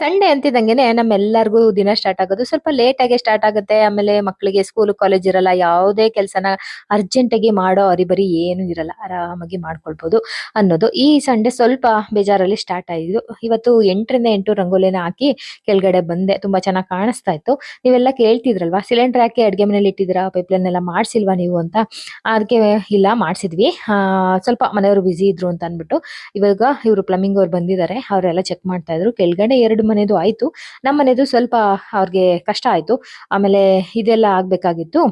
Sunday ಅಂತಿದ್ದಂಗೆನೆ ನಮ್ಮೆಲ್ಲರಿಗೂ ದಿನ start ಆಗೋದು. ಸ್ವಲ್ಪ ಲೇಟ್ ಆಗಿ ಸ್ಟಾರ್ಟ್ ಆಗುತ್ತೆ. ಆಮೇಲೆ ಮಕ್ಕಳಿಗೆ ಸ್ಕೂಲ್ ಕಾಲೇಜ್ ಇರಲ್ಲ. ಯಾವುದೇ ಕೆಲಸನ ಅರ್ಜೆಂಟ್ ಆಗಿ ಮಾಡೋ ಅರಿಬರಿ ಏನು ಇರಲ್ಲ. ಆರಾಮಾಗಿ ಮಾಡ್ಕೊಳ್ಬಹುದು ಅನ್ನೋದು. ಈ ಸಂಡೇ ಸ್ವಲ್ಪ ಬೇಜಾರಲ್ಲಿ ಸ್ಟಾರ್ಟ್ ಆಯಿತು. ಇವತ್ತು ಎಂಟರಿಂದ ಎಂಟು ರಂಗೋಲಿನ ಹಾಕಿ ಕೆಳಗಡೆ ಬಂದೆ. ತುಂಬಾ ಚೆನ್ನಾಗಿ ಕಾಣಿಸ್ತಾ ಇತ್ತು. ನೀವೆಲ್ಲ ಕೇಳ್ತಿದ್ರಲ್ವಾ? ಸಿಲಿಂಡರ್ ಹಾಕಿ ಅಡುಗೆ ಮನೇಲಿ ಇಟ್ಟಿದ್ದೀರಾ? ಪೈಪ್ಲೈನ್ ಎಲ್ಲ ಮಾಡ್ಸಿಲ್ವಾ ನೀವು ಅಂತ? ಅದಕ್ಕೆ ಇಲ್ಲ, ಮಾಡಿಸಿದ್ವಿ. ಸ್ವಲ್ಪ ಮನೆಯವರು ಬ್ಯುಸಿ ಇದ್ರು ಅಂತ ಅಂದ್ಬಿಟ್ಟು ಇವಾಗ ಇವರು ಪ್ಲಂಬಿಂಗ್ ಅವ್ರು ಬಂದಿದ್ದಾರೆ. ಅವರೆಲ್ಲ ಚೆಕ್ ಮಾಡ್ತಾ ಇದ್ರು. ಕೆಳಗಡೆ ಎರಡು ಮನೆದು ಆಯ್ತು. ನಮ್ಮ ಮನೆದು ಸ್ವಲ್ಪ ಅವ್ರಿಗೆ ಕಷ್ಟ ಆಯ್ತು. ಆಮೇಲೆ ಇದೆಲ್ಲ ಆಗ್ಬೇಕಾಗಿತ್ತು.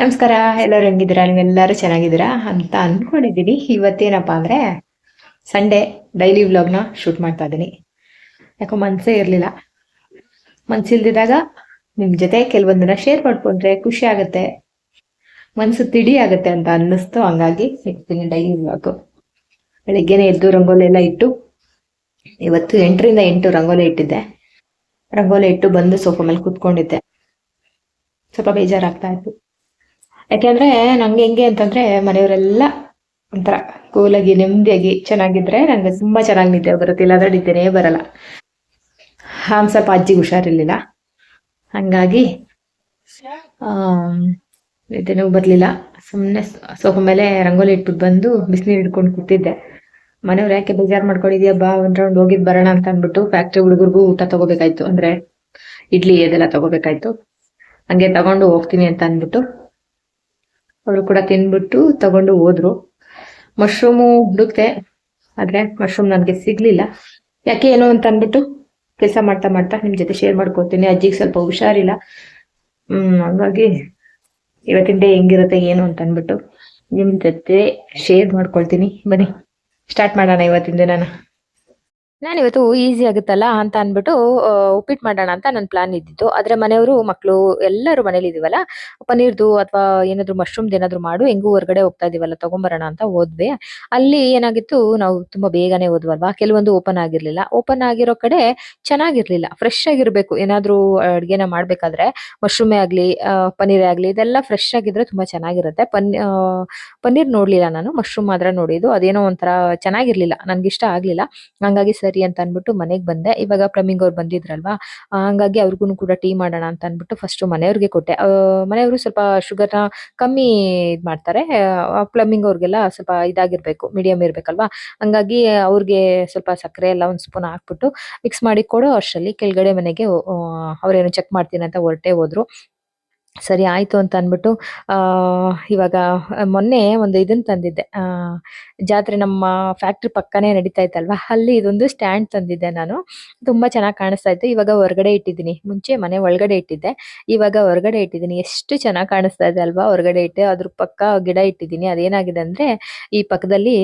ನಮಸ್ಕಾರ, ಎಲ್ಲರೂ ಹೆಂಗಿದ್ದೀರಾ? ನೀವೆಲ್ಲರೂ ಚೆನ್ನಾಗಿದ್ದೀರಾ? ಅಂತ ಅಂದ್ಕೊಂಡಿದ್ದೀನಿ ಇವತ್ತೇನಪ್ಪ ಅಂದ್ರೆ ಸಂಡೇ ಡೈಲಿ ವ್ಲಾಗ್ನ ಶೂಟ್ ಮಾಡ್ತಾ ಇದ್ದೀನಿ. ಯಾಕೋ ಮನಸ್ಸೇ ಇರಲಿಲ್ಲ. ಮನಸ್ಸಿಲ್ದಿದ್ದಾಗ ನಿಮ್ಮ ಜೊತೆ ಕೆಲವೊಂದನ್ನ ಶೇರ್ ಮಾಡ್ಕೊಂಡ್ರೆ ಖುಷಿ ಆಗುತ್ತೆ. ಮನಸ್ಸು ತಿಡಿ ಆಗುತ್ತೆ ಅಂತ ಅನ್ನಿಸ್ತು. ಹಂಗಾಗಿ ಇರ್ತೀನಿ ಡೈಲಿ ವ್ಲಾಗು ಬೆಳಿಗ್ಗೆನೆ ಎದ್ದು ರಂಗೋಲಿ ಎಲ್ಲ ಇಟ್ಟು ಇವತ್ತು ಎಂಟರಿಂದ ಎಂಟು ರಂಗೋಲಿ ಇಟ್ಟಿದ್ದೆ. ರಂಗೋಲಿ ಇಟ್ಟು ಬಂದು ಸೋಫಾ ಮೇಲೆ ಕೂತ್ಕೊಂಡಿದ್ದೆ. ಸ್ವಲ್ಪ ಬೇಜಾರಾಗ್ತಾ ಇತ್ತು. ಯಾಕೆಂದ್ರೆ ನಂಗೆ ಹೆಂಗೆ ಅಂತಂದ್ರೆ ಮನೆಯವರೆಲ್ಲ ಒಂಥರ ಕೂಲಾಗಿ, ನೆಮ್ಮದಿಯಾಗಿ ಚೆನ್ನಾಗಿದ್ರೆ ನಂಗೆ ತುಂಬಾ ಚೆನ್ನಾಗಿ ನಿದ್ದೆ ಬರುತ್ತೆ. ಇಲ್ಲಾಂದ್ರೆ ನಿದ್ದೆನೇ ಬರಲ್ಲ. ಹಾಂ ಸ್ವಲ್ಪ ಅಜ್ಜಿಗೆ ಹುಷಾರಿರ್ಲಿಲ್ಲ. ಹಂಗಾಗಿ ನಿದ್ದೆನೂ ಬರ್ಲಿಲ್ಲ. ಸುಮ್ಮನೆ ಸೋಫಾ ಮೇಲೆ ರಂಗೋಲಿ ಇಟ್ಬಿಟ್ಟು ಬಂದು ಬಿಸಿನೀರು ಹಿಡ್ಕೊಂಡು ಕೂತಿದ್ದೆ. ಮನೆಯವ್ರು ಯಾಕೆ ಬೇಜಾರ್ ಮಾಡ್ಕೊಂಡಿದ್ಯಾ? ಬಾ, ಒಂದ್ ರೌಂಡ್ ಹೋಗಿದ್ ಬರೋಣ ಅಂತ ಅಂದ್ಬಿಟ್ಟು ಫ್ಯಾಕ್ಟ್ರಿ ಹುಡುಗರಿಗೂ ಊಟ ತಗೋಬೇಕಾಯ್ತು. ಅಂದ್ರೆ ಇಡ್ಲಿ ಇದೆಲ್ಲ ತಗೋಬೇಕಾಯ್ತು. ಹಂಗೆ ತಗೊಂಡು ಹೋಗ್ತೀನಿ ಅಂತ ಅಂದ್ಬಿಟ್ಟು ಅವರು ಕೂಡ ತಿನ್ಬಿಟ್ಟು ತಗೊಂಡು ಹೋದ್ರು. ಮಶ್ರೂಮು ಹುಡುಕ್ತೆ ಆದ್ರೆ ಮಶ್ರೂಮ್ ನನಗೆ ಸಿಗ್ಲಿಲ್ಲ. ಯಾಕೆ ಏನು ಅಂತ ಅಂದ್ಬಿಟ್ಟು ಕೆಲಸ ಮಾಡ್ತಾ ಮಾಡ್ತಾ ನಿಮ್ ಜೊತೆ ಶೇರ್ ಮಾಡ್ಕೊತೀನಿ. ಅಜ್ಜಿಗೆ ಸ್ವಲ್ಪ ಹುಷಾರಿಲ್ಲ. ಹ್ಮ್, ಹಂಗಾಗಿ ಇವತ್ತಿನ ಡೇ ಹೆಂಗಿರುತ್ತೆ ಏನು ಅಂತ ಅಂದ್ಬಿಟ್ಟು ನಿಮ್ ಜೊತೆ ಶೇರ್ ಮಾಡ್ಕೊಳ್ತೀನಿ. ಬನ್ನಿ. ಸ್ಟಾರ್ಟ್ ಮಾಡೋಣ ಇವತ್ತಿನ ದಿನಾನ? ನಾನಿವತ್ತು ಈಸಿ ಆಗುತ್ತಲ್ಲ ಅಂತ ಅಂದ್ಬಿಟ್ಟು ಉಪ್ಪಿಟ್ ಉಪ್ಪಿಟ್ಟು ಮಾಡೋಣ ಅಂತ ನನ್ನ ಪ್ಲಾನ್ ಇದ್ದಿತ್ತು ಆದ್ರೆ ಮನೆಯವರು ಮಕ್ಕಳು ಎಲ್ಲರೂ ಮನೇಲಿ ಇದೀವಲ್ಲ ಪನ್ನೀರ್ದು ಅಥವಾ ಏನಾದ್ರು ಮಶ್ರೂಮ್ದು ಏನಾದ್ರು ಮಾಡು, ಹೆಂಗೂ ಹೊರಗಡೆ ಹೋಗ್ತಾ ಇದೀವಲ್ಲ, ತೊಗೊಂಬರೋಣ ಅಂತ ಹೋದ್ವಿ. ಅಲ್ಲಿ ಏನಾಗಿತ್ತು, ನಾವು ತುಂಬಾ ಬೇಗನೆ ಹೋದ್ವಲ್ವಾ? ಕೆಲವೊಂದು ಓಪನ್ ಆಗಿರ್ಲಿಲ್ಲ. ಓಪನ್ ಆಗಿರೋ ಕಡೆ ಚೆನ್ನಾಗಿರ್ಲಿಲ್ಲ. ಫ್ರೆಶ್ ಆಗಿರ್ಬೇಕು. ಏನಾದ್ರು ಅಡ್ಗೆನ ಮಾಡ್ಬೇಕಾದ್ರೆ ಮಶ್ರೂಮೇ ಆಗಲಿ ಪನ್ನೀರೇ ಆಗ್ಲಿ, ಇದೆಲ್ಲ ಫ್ರೆಶ್ ಆಗಿದ್ರೆ ತುಂಬಾ ಚೆನ್ನಾಗಿರುತ್ತೆ. ಪನ್ ಪನ್ನೀರ್ ನೋಡ್ಲಿಲ್ಲ ನಾನು. ಮಶ್ರೂಮ್ ಮಾತ್ರ ನೋಡಿದ್ದು. ಅದೇನೋ ಒಂಥರ ಚೆನ್ನಾಗಿರ್ಲಿಲ್ಲ. ನನ್ಗೆ ಇಷ್ಟ ಆಗ್ಲಿಲ್ಲ. ಹಂಗಾಗಿ ಸರಿ ಅಂತ ಅಂದ್ಬಿಟ್ಟು ಮನೆಗೆ ಬಂದೆ. ಇವಾಗ ಪ್ರಮಿಂಗ್ ಅವ್ರು ಬಂದಿದ್ರಲ್ವಾ? ಹಂಗಾಗಿ ಅವ್ರಿಗೂ ಕೂಡ ಟೀ ಮಾಡೋಣ ಅಂತ ಅಂದ್ಬಿಟ್ಟು ಫಸ್ಟ್ ಮನೆಯವ್ರಿಗೆ ಕೊಟ್ಟೆ. ಮನೆಯವರು ಸ್ವಲ್ಪ ಶುಗರ್ನ ಕಮ್ಮಿ ಇದ್ ಮಾಡ್ತಾರೆ. ಪ್ಲಮ್ಮಿಂಗ್ ಅವ್ರಿಗೆಲ್ಲ ಸ್ವಲ್ಪ ಇದಾಗಿರ್ಬೇಕು ಮೀಡಿಯಂ ಇರ್ಬೇಕಲ್ವಾ? ಹಂಗಾಗಿ ಅವ್ರಿಗೆ ಸ್ವಲ್ಪ ಸಕ್ಕರೆ ಎಲ್ಲ ಒಂದ್ ಸ್ಪೂನ್ ಹಾಕ್ಬಿಟ್ಟು ಮಿಕ್ಸ್ ಮಾಡಿ ಕೊಡೋ, ಅಷ್ಟರಲ್ಲಿ ಕೆಳಗಡೆ ಮನೆಗೆ ಅವ್ರೇನು ಚೆಕ್ ಮಾಡ್ತೀನಿ ಅಂತ ಹೊರಟೆ ಹೋದ್ರು. ಸರಿ ಆಯ್ತು ಅಂತ ಅಂದ್ಬಿಟ್ಟು, ಆ, ಇವಾಗ ಮೊನ್ನೆ ಒಂದು ಇದನ್ನ ತಂದಿದ್ದೆ. ಜಾತ್ರೆ ನಮ್ಮ ಫ್ಯಾಕ್ಟ್ರಿ ಪಕ್ಕನೇ ನಡೀತಾ ಇತ್ತಲ್ವಾ? ಅಲ್ಲಿ ಇದೊಂದು ಸ್ಟ್ಯಾಂಡ್ ತಂದಿದ್ದೆ ನಾನು. ತುಂಬಾ ಚೆನ್ನಾಗಿ ಕಾಣಿಸ್ತಾ ಇತ್ತು. ಇವಾಗ ಹೊರಗಡೆ ಇಟ್ಟಿದ್ದೀನಿ. ಮುಂಚೆ ಮನೆ ಒಳಗಡೆ ಇಟ್ಟಿದ್ದೆ. ಇವಾಗ ಹೊರಗಡೆ ಇಟ್ಟಿದ್ದೀನಿ. ಎಷ್ಟು ಚೆನ್ನಾಗಿ ಕಾಣಿಸ್ತಾ ಇದೆ ಅಲ್ವಾ ಹೊರಗಡೆ ಇಟ್ಟೆ ಅದ್ರ ಪಕ್ಕ ಗಿಡ ಇಟ್ಟಿದ್ದೀನಿ. ಅದೇನಾಗಿದೆ ಅಂದ್ರೆ, ಈ ಪಕ್ಕದಲ್ಲಿ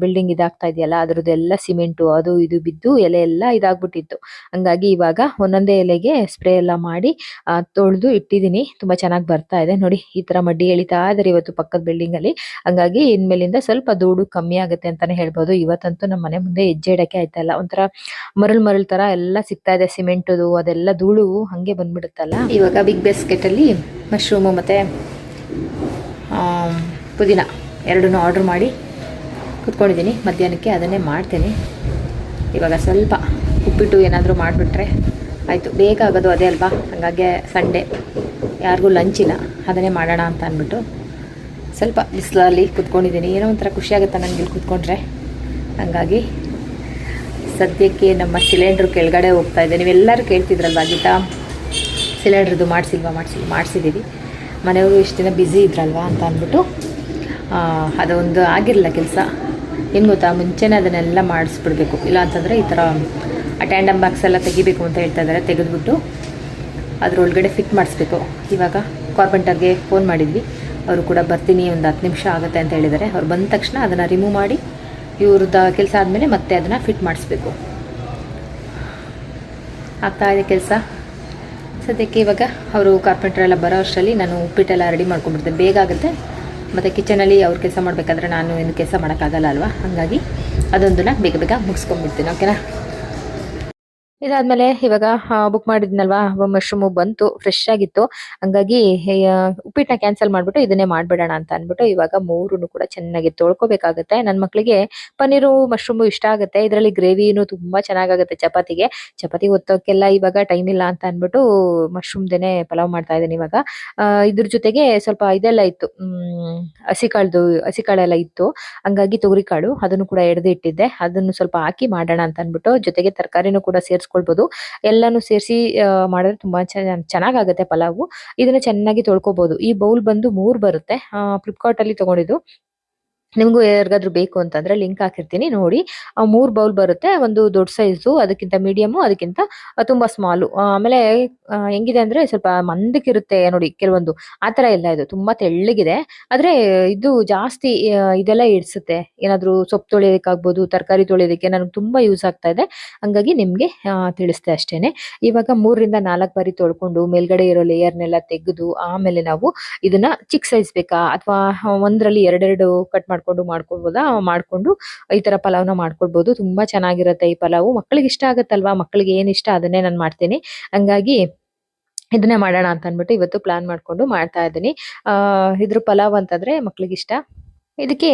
ಬಿಲ್ಡಿಂಗ್ ಇದಾಗ್ತಾ ಇದೆಯಲ್ಲ, ಅದ್ರದ್ದೆಲ್ಲ ಸಿಮೆಂಟು, ಅದು ಇದು ಬಿದ್ದು ಎಲೆ ಎಲ್ಲ ಇದಾಗ್ಬಿಟ್ಟಿತ್ತು. ಹಂಗಾಗಿ ಇವಾಗ ಒಂದೊಂದೇ ಎಲೆಗೆ ಸ್ಪ್ರೇ ಎಲ್ಲ ಮಾಡಿ ತೊಳೆದು ಇಟ್ಟಿದ್ದೀನಿ. ತುಂಬಾ ಚೆನ್ನಾಗಿ ಬರ್ತಾ ಇದೆ. ನೋಡಿ, ಈ ತರ ಮಡ್ಡಿ ಎಳಿತಾ ಇದಾರೆ ಇವತ್ತು ಪಕ್ಕದ ಬಿಲ್ಡಿಂಗ್ ಅಲ್ಲಿ. ಹಂಗಾಗಿ ಇನ್ಮೇಲಿಂದ ಸ್ವಲ್ಪ ಧೂಳು ಕಮ್ಮಿ ಆಗುತ್ತೆ ಅಂತಾನೆ ಹೇಳ್ಬೋದು. ಇವತ್ತಂತೂ ನಮ್ಮ ಮನೆ ಮುಂದೆ ಹೆಜ್ಜೆ ಇಡಕ್ಕೆ ಆಯ್ತಾ ಇಲ್ಲ ಒಂಥರ ಮರಳು ಮರಳು ತರ ಎಲ್ಲ ಸಿಗ್ತಾ ಇದೆ. ಸಿಮೆಂಟದು ಅದೆಲ್ಲ ಧೂಳು ಹಂಗೆ ಬಂದ್ಬಿಡುತ್ತಲ್ಲ. ಇವಾಗ ಬಿಗ್ ಬಾಸ್ಕೆಟ್ ಅಲ್ಲಿ ಮಶ್ರೂಮು ಮತ್ತೆ ಪುದೀನ ಎರಡನ್ನೂ ಆರ್ಡರ್ ಮಾಡಿ ಕುತ್ಕೊಂಡಿದ್ದೀನಿ. ಮಧ್ಯಾಹ್ನಕ್ಕೆ ಅದನ್ನೇ ಮಾಡ್ತೀನಿ. ಇವಾಗ ಸ್ವಲ್ಪ ಉಪ್ಪಿಟ್ಟು ಏನಾದರೂ ಮಾಡಿಬಿಟ್ರೆ ಆಯಿತು, ಬೇಗ ಆಗೋದು ಅದೇ ಅಲ್ವಾ? ಹಾಗಾಗಿ ಸಂಡೇ ಯಾರಿಗೂ ಲಂಚ್ ಇಲ್ಲ. ಅದನ್ನೇ ಮಾಡೋಣ ಅಂತ ಅಂದ್ಬಿಟ್ಟು ಸ್ವಲ್ಪ ಬಿಸಿಲಲ್ಲಿ ಕುತ್ಕೊಂಡಿದ್ದೀನಿ. ಏನೋ ಒಂಥರ ಖುಷಿಯಾಗುತ್ತೆ ನನಗೆ ಇಲ್ಲಿ ಕುತ್ಕೊಂಡ್ರೆ. ಹಾಗಾಗಿ ಸದ್ಯಕ್ಕೆ ನಮ್ಮ ಸಿಲಿಂಡ್ರ್ ಕೆಳಗಡೆ ಹೋಗ್ತಾ ಇದೆ ನೀವೆಲ್ಲರೂ ಕೇಳ್ತಿದ್ರಲ್ವಾ ಗೀತಾ? ಸಿಲಿಂಡ್ರದ್ದು ಮಾಡಿಸಿಲ್ವಾ, ಮಾಡಿಸಿ, ಮಾಡಿಸಿದ್ದೀವಿ. ಮನೆಯವರು ಇಷ್ಟು ದಿನ ಬ್ಯುಸಿ ಇದ್ರಲ್ವಾ ಅಂತ ಅಂದ್ಬಿಟ್ಟು ಅದೊಂದು ಆಗಿರಲಿಲ್ಲ ಕೆಲಸ. ಏನು ಗೊತ್ತಾ? ಮುಂಚೆನೇ ಅದನ್ನೆಲ್ಲ ಮಾಡಿಸ್ಬಿಡ್ಬೇಕು. ಇಲ್ಲ ಅಂತಂದರೆ ಈ ಥರ ಅಟ್ಯಾಂಡಮ್ ಬಾಕ್ಸ್ ಎಲ್ಲ ತೆಗಿಬೇಕು ಅಂತ ಹೇಳ್ತಾ ಇದ್ದಾರೆ, ತೆಗೆದುಬಿಟ್ಟು ಅದರೊಳಗಡೆ ಫಿಟ್ ಮಾಡಿಸ್ಬೇಕು. ಇವಾಗ ಕಾರ್ಪೆಂಟರ್ಗೆ ಫೋನ್ ಮಾಡಿದ್ವಿ. ಅವರು ಕೂಡ ಬರ್ತೀನಿ, ಒಂದು ಹತ್ತು ನಿಮಿಷ ಆಗುತ್ತೆ ಅಂತ ಹೇಳಿದ್ದಾರೆ. ಅವ್ರು ಬಂದ ತಕ್ಷಣ ಅದನ್ನು ರಿಮೂವ್ ಮಾಡಿ ಇವ್ರದ್ದು ಕೆಲಸ ಆದಮೇಲೆ ಮತ್ತೆ ಅದನ್ನು ಫಿಟ್ ಮಾಡಿಸ್ಬೇಕು. ಆಗ್ತಾ ಇದೆ ಕೆಲಸ. ಸದ್ಯಕ್ಕೆ ಇವಾಗ ಅವರು ಕಾರ್ಪೆಂಟರ್ ಎಲ್ಲ ಬರೋ ಅಷ್ಟರಲ್ಲಿ ನಾನು ಉಪ್ಪಿಟ್ಟೆಲ್ಲ ರೆಡಿ ಮಾಡ್ಕೊಂಡ್ಬಿಡ್ತೇನೆ. ಬೇಗ ಆಗುತ್ತೆ. ಮತ್ತು ಕಿಚನಲ್ಲಿ ಅವ್ರು ಕೆಲಸ ಮಾಡಬೇಕಾದ್ರೆ ನಾನು ಏನು ಕೆಲಸ ಮಾಡೋಕ್ಕಾಗಲ್ಲ ಅಲ್ವಾ? ಹಾಗಾಗಿ ಅದೊಂದನ್ನು ಬೇಗ ಬೇಗ ಮುಗಿಸ್ಕೊಂಡ್ಬಿಡ್ತೀನಿ ಓಕೆನಾ ಇದಾದ್ಮೇಲೆ ಇವಾಗ ಬುಕ್ ಮಾಡಿದ್ನಲ್ವಾ ಮಶ್ರೂಮ್ ಬಂತು ಫ್ರೆಶ್ ಆಗಿತ್ತು. ಹಂಗಾಗಿ ಉಪ್ಪಿಟ್ಟನ್ನ ಕ್ಯಾನ್ಸಲ್ ಮಾಡ್ಬಿಟ್ಟು ಇದನ್ನೇ ಮಾಡ್ಬಿಡೋಣ ಅಂತ ಅಂದ್ಬಿಟ್ಟು ಇವಾಗ ಮೂರೂ ಕೂಡ ಚೆನ್ನಾಗಿ ತೊಳ್ಕೊಬೇಕಾಗುತ್ತೆ. ನನ್ನ ಮಕ್ಕಳಿಗೆ ಪನ್ನೀರು ಮಶ್ರೂಮು ಇಷ್ಟ ಆಗುತ್ತೆ. ಇದರಲ್ಲಿ ಗ್ರೇವಿನೂ ತುಂಬಾ ಚೆನ್ನಾಗಾಗುತ್ತೆ ಚಪಾತಿಗೆ. ಚಪಾತಿ ಒತ್ತೋಕೆಲ್ಲ ಇವಾಗ ಟೈಮ್ ಇಲ್ಲ ಅಂತ ಅನ್ಬಿಟ್ಟು ಮಶ್ರೂಮ್ದೇನೆ ಪಲಾವ್ ಮಾಡ್ತಾ ಇದ್ದೀನಿ ಇವಾಗ. ಇದ್ರ ಜೊತೆಗೆ ಸ್ವಲ್ಪ ಇದೆಲ್ಲ ಇತ್ತು ಹಸಿ ಕಾಳ್ದು, ಹಸಿ ಕಾಳೆಲ್ಲ ಇತ್ತು. ಹಂಗಾಗಿ ತೊಗರಿ ಕಾಳು, ಅದನ್ನು ಕೂಡ ಎಡ್ದು ಇಟ್ಟಿದ್ದೆ. ಅದನ್ನು ಸ್ವಲ್ಪ ಹಾಕಿ ಮಾಡೋಣ ಅಂತ ಅಂದ್ಬಿಟ್ಟು ಜೊತೆಗೆ ತರಕಾರಿನೂ ಕೂಡ ಸೇರಿಸ್ಕೊಳ್ಬೋದು ಎಲ್ಲಾನು ಸೇರಿಸಿ ಮಾಡಿದ್ರೆ ತುಂಬಾ ಚೆನ್ನಾಗಾಗುತ್ತೆ ಪಲಾವು. ಇದನ್ನ ಚೆನ್ನಾಗಿ ತೊಳ್ಕೊಬಹುದು ಈ ಬೌಲ್ ಬಂದು ಮೂರ್ ಬರುತ್ತೆ. ಫ್ಲಿಪ್ಕಾರ್ಟ್ ಅಲ್ಲಿ ತಗೊಂಡಿದ್ದು. ನಿಮ್ಗೂ ಯಾರಿಗಾದ್ರೂ ಬೇಕು ಅಂತಂದ್ರೆ ಲಿಂಕ್ ಹಾಕಿರ್ತೀನಿ, ನೋಡಿ. ಆ ಮೂರು ಬೌಲ್ ಬರುತ್ತೆ, ಒಂದು ದೊಡ್ಡ ಸೈಜು ಅದಕ್ಕಿಂತ ಮೀಡಿಯಮು ಅದಕ್ಕಿಂತ ತುಂಬಾ ಸ್ಮಾಲು ಆಮೇಲೆ ಹೆಂಗಿದೆ ಅಂದ್ರೆ ಸ್ವಲ್ಪ ಮಂದಕ್ಕಿರುತ್ತೆ ನೋಡಿ, ಕೆಲವೊಂದು. ಆ ಆತರ ಎಲ್ಲ ಇದು, ತುಂಬಾ ತೆಳ್ಳಗಿದೆ. ಆದ್ರೆ, ಇದು ಜಾಸ್ತಿ ಇದೆಲ್ಲ ಇಡ್ಸುತ್ತೆ. ಏನಾದ್ರೂ ಸೊಪ್ಪು ತೊಳೆಯೋದಕ್ಕಾಗ್ಬೋದು, ತರಕಾರಿ ತೊಳೆಯೋದಕ್ಕೆ ನನಗೆ ತುಂಬಾ ಯೂಸ್ ಆಗ್ತಾ ಇದೆ. ಹಂಗಾಗಿ ನಿಮ್ಗೆ ತಿಳಿಸ್ತೆ ಅಷ್ಟೇ ಇವಾಗ ಮೂರರಿಂದ ನಾಲ್ಕು ಬಾರಿ ತೊಳ್ಕೊಂಡು, ಮೇಲ್ಗಡೆ ಇರೋ ಲೇಯರ್ನೆಲ್ಲ ತೆಗೆದು, ಆಮೇಲೆ ನಾವು ಇದನ್ನ ಚಿಕ್ಕ ಸೈಜ್ ಬೇಕಾ? ಅಥವಾ ಒಂದರಲ್ಲಿ ಎರಡೆರಡು ಕಟ್ ಮಾಡ್ಕೊಂಡು ಮಾಡ್ಕೊಬೋದಾ ಮಾಡ್ಕೊಂಡು ಈ ತರ ಪಲಾವ್ನ ಮಾಡ್ಕೊಳ್ಬಹುದು ತುಂಬಾ ಚೆನ್ನಾಗಿರುತ್ತೆ ಈ ಪಲಾವು. ಮಕ್ಕಳಿಗೆ ಇಷ್ಟ ಆಗುತ್ತಲ್ವಾ? ಮಕ್ಕಳಿಗೆ ಏನ್ ಇಷ್ಟ ಅದನ್ನೇ ನಾನು ಮಾಡ್ತೀನಿ. ಹಂಗಾಗಿ ಇದನ್ನೇ ಮಾಡೋಣ ಅಂತ ಅಂದ್ಬಿಟ್ಟು ಇವತ್ತು ಪ್ಲಾನ್ ಮಾಡ್ಕೊಂಡು ಮಾಡ್ತಾ ಇದ್ದೀನಿ. ಇದ್ರ ಪಲಾವ್ ಅಂತಂದ್ರೆ ಮಕ್ಳಿಗೆ ಇಷ್ಟ? ಇದಕ್ಕೆ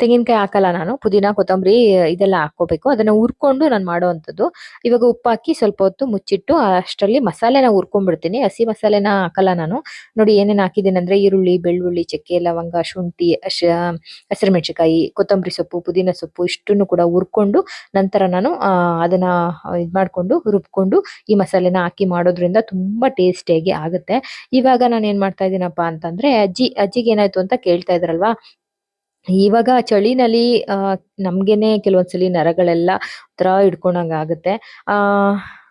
ತೆಂಗಿನಕಾಯಿ ಹಾಕಲ್ಲ ನಾನು. ಪುದೀನ, ಕೊತ್ತಂಬರಿ, ಇದೆಲ್ಲ ಹಾಕೋಬೇಕು ಅದನ್ನ ಹುರ್ಕೊಂಡು ನಾನು ಮಾಡುವಂಥದ್ದು ಇವಾಗ ಉಪ್ಪು ಹಾಕಿ ಸ್ವಲ್ಪ ಹೊತ್ತು ಮುಚ್ಚಿಟ್ಟು, ಅಷ್ಟರಲ್ಲಿ ಮಸಾಲೆನ ಹುರ್ಕೊಂಡ್ಬಿಡ್ತೀನಿ. ಹಸಿ ಮಸಾಲೆನ ಹಾಕಲ್ಲ ನಾನು. ನೋಡಿ ಏನೇನು ಹಾಕಿದ್ದೀನಿ ಅಂದರೆ ಈರುಳ್ಳಿ, ಬೆಳ್ಳುಳ್ಳಿ, ಚಕ್ಕೆ, ಲವಂಗ, ಶುಂಠಿ ಹಸಿರು ಮೆಣಸಿಕಾಯಿ ಕೊತ್ತಂಬರಿ ಸೊಪ್ಪು, ಪುದೀನ ಸೊಪ್ಪು ಇಷ್ಟನ್ನು ಕೂಡ ಹುರ್ಕೊಂಡು ನಂತರ ನಾನು ಅದನ್ನ ಇದ್ ಮಾಡ್ಕೊಂಡು ರುಬ್ಕೊಂಡು ಈ ಮಸಾಲೆನ ಹಾಕಿ ಮಾಡೋದ್ರಿಂದ ತುಂಬಾ ಟೇಸ್ಟಿಯಾಗಿ ಆಗುತ್ತೆ. ಇವಾಗ ನಾನು ಏನು ಮಾಡ್ತಾ ಇದ್ದೀನಪ್ಪ ಅಂತಂದ್ರೆ, ಅಜ್ಜಿ, ಅಜ್ಜಿಗೆ ಏನಾಯ್ತು ಅಂತ ಕೇಳ್ತಾ ಇದ್ರಲ್ವಾ? ಇವಾಗ ಚಳಿನಲ್ಲಿ ನಮಗೇನೆ ಕೆಲವೊಂದ್ಸಲಿ ನರಗಳೆಲ್ಲ ತರ ಹಿಡ್ಕೊಂಡಂಗ ಆಗುತ್ತೆ ಆ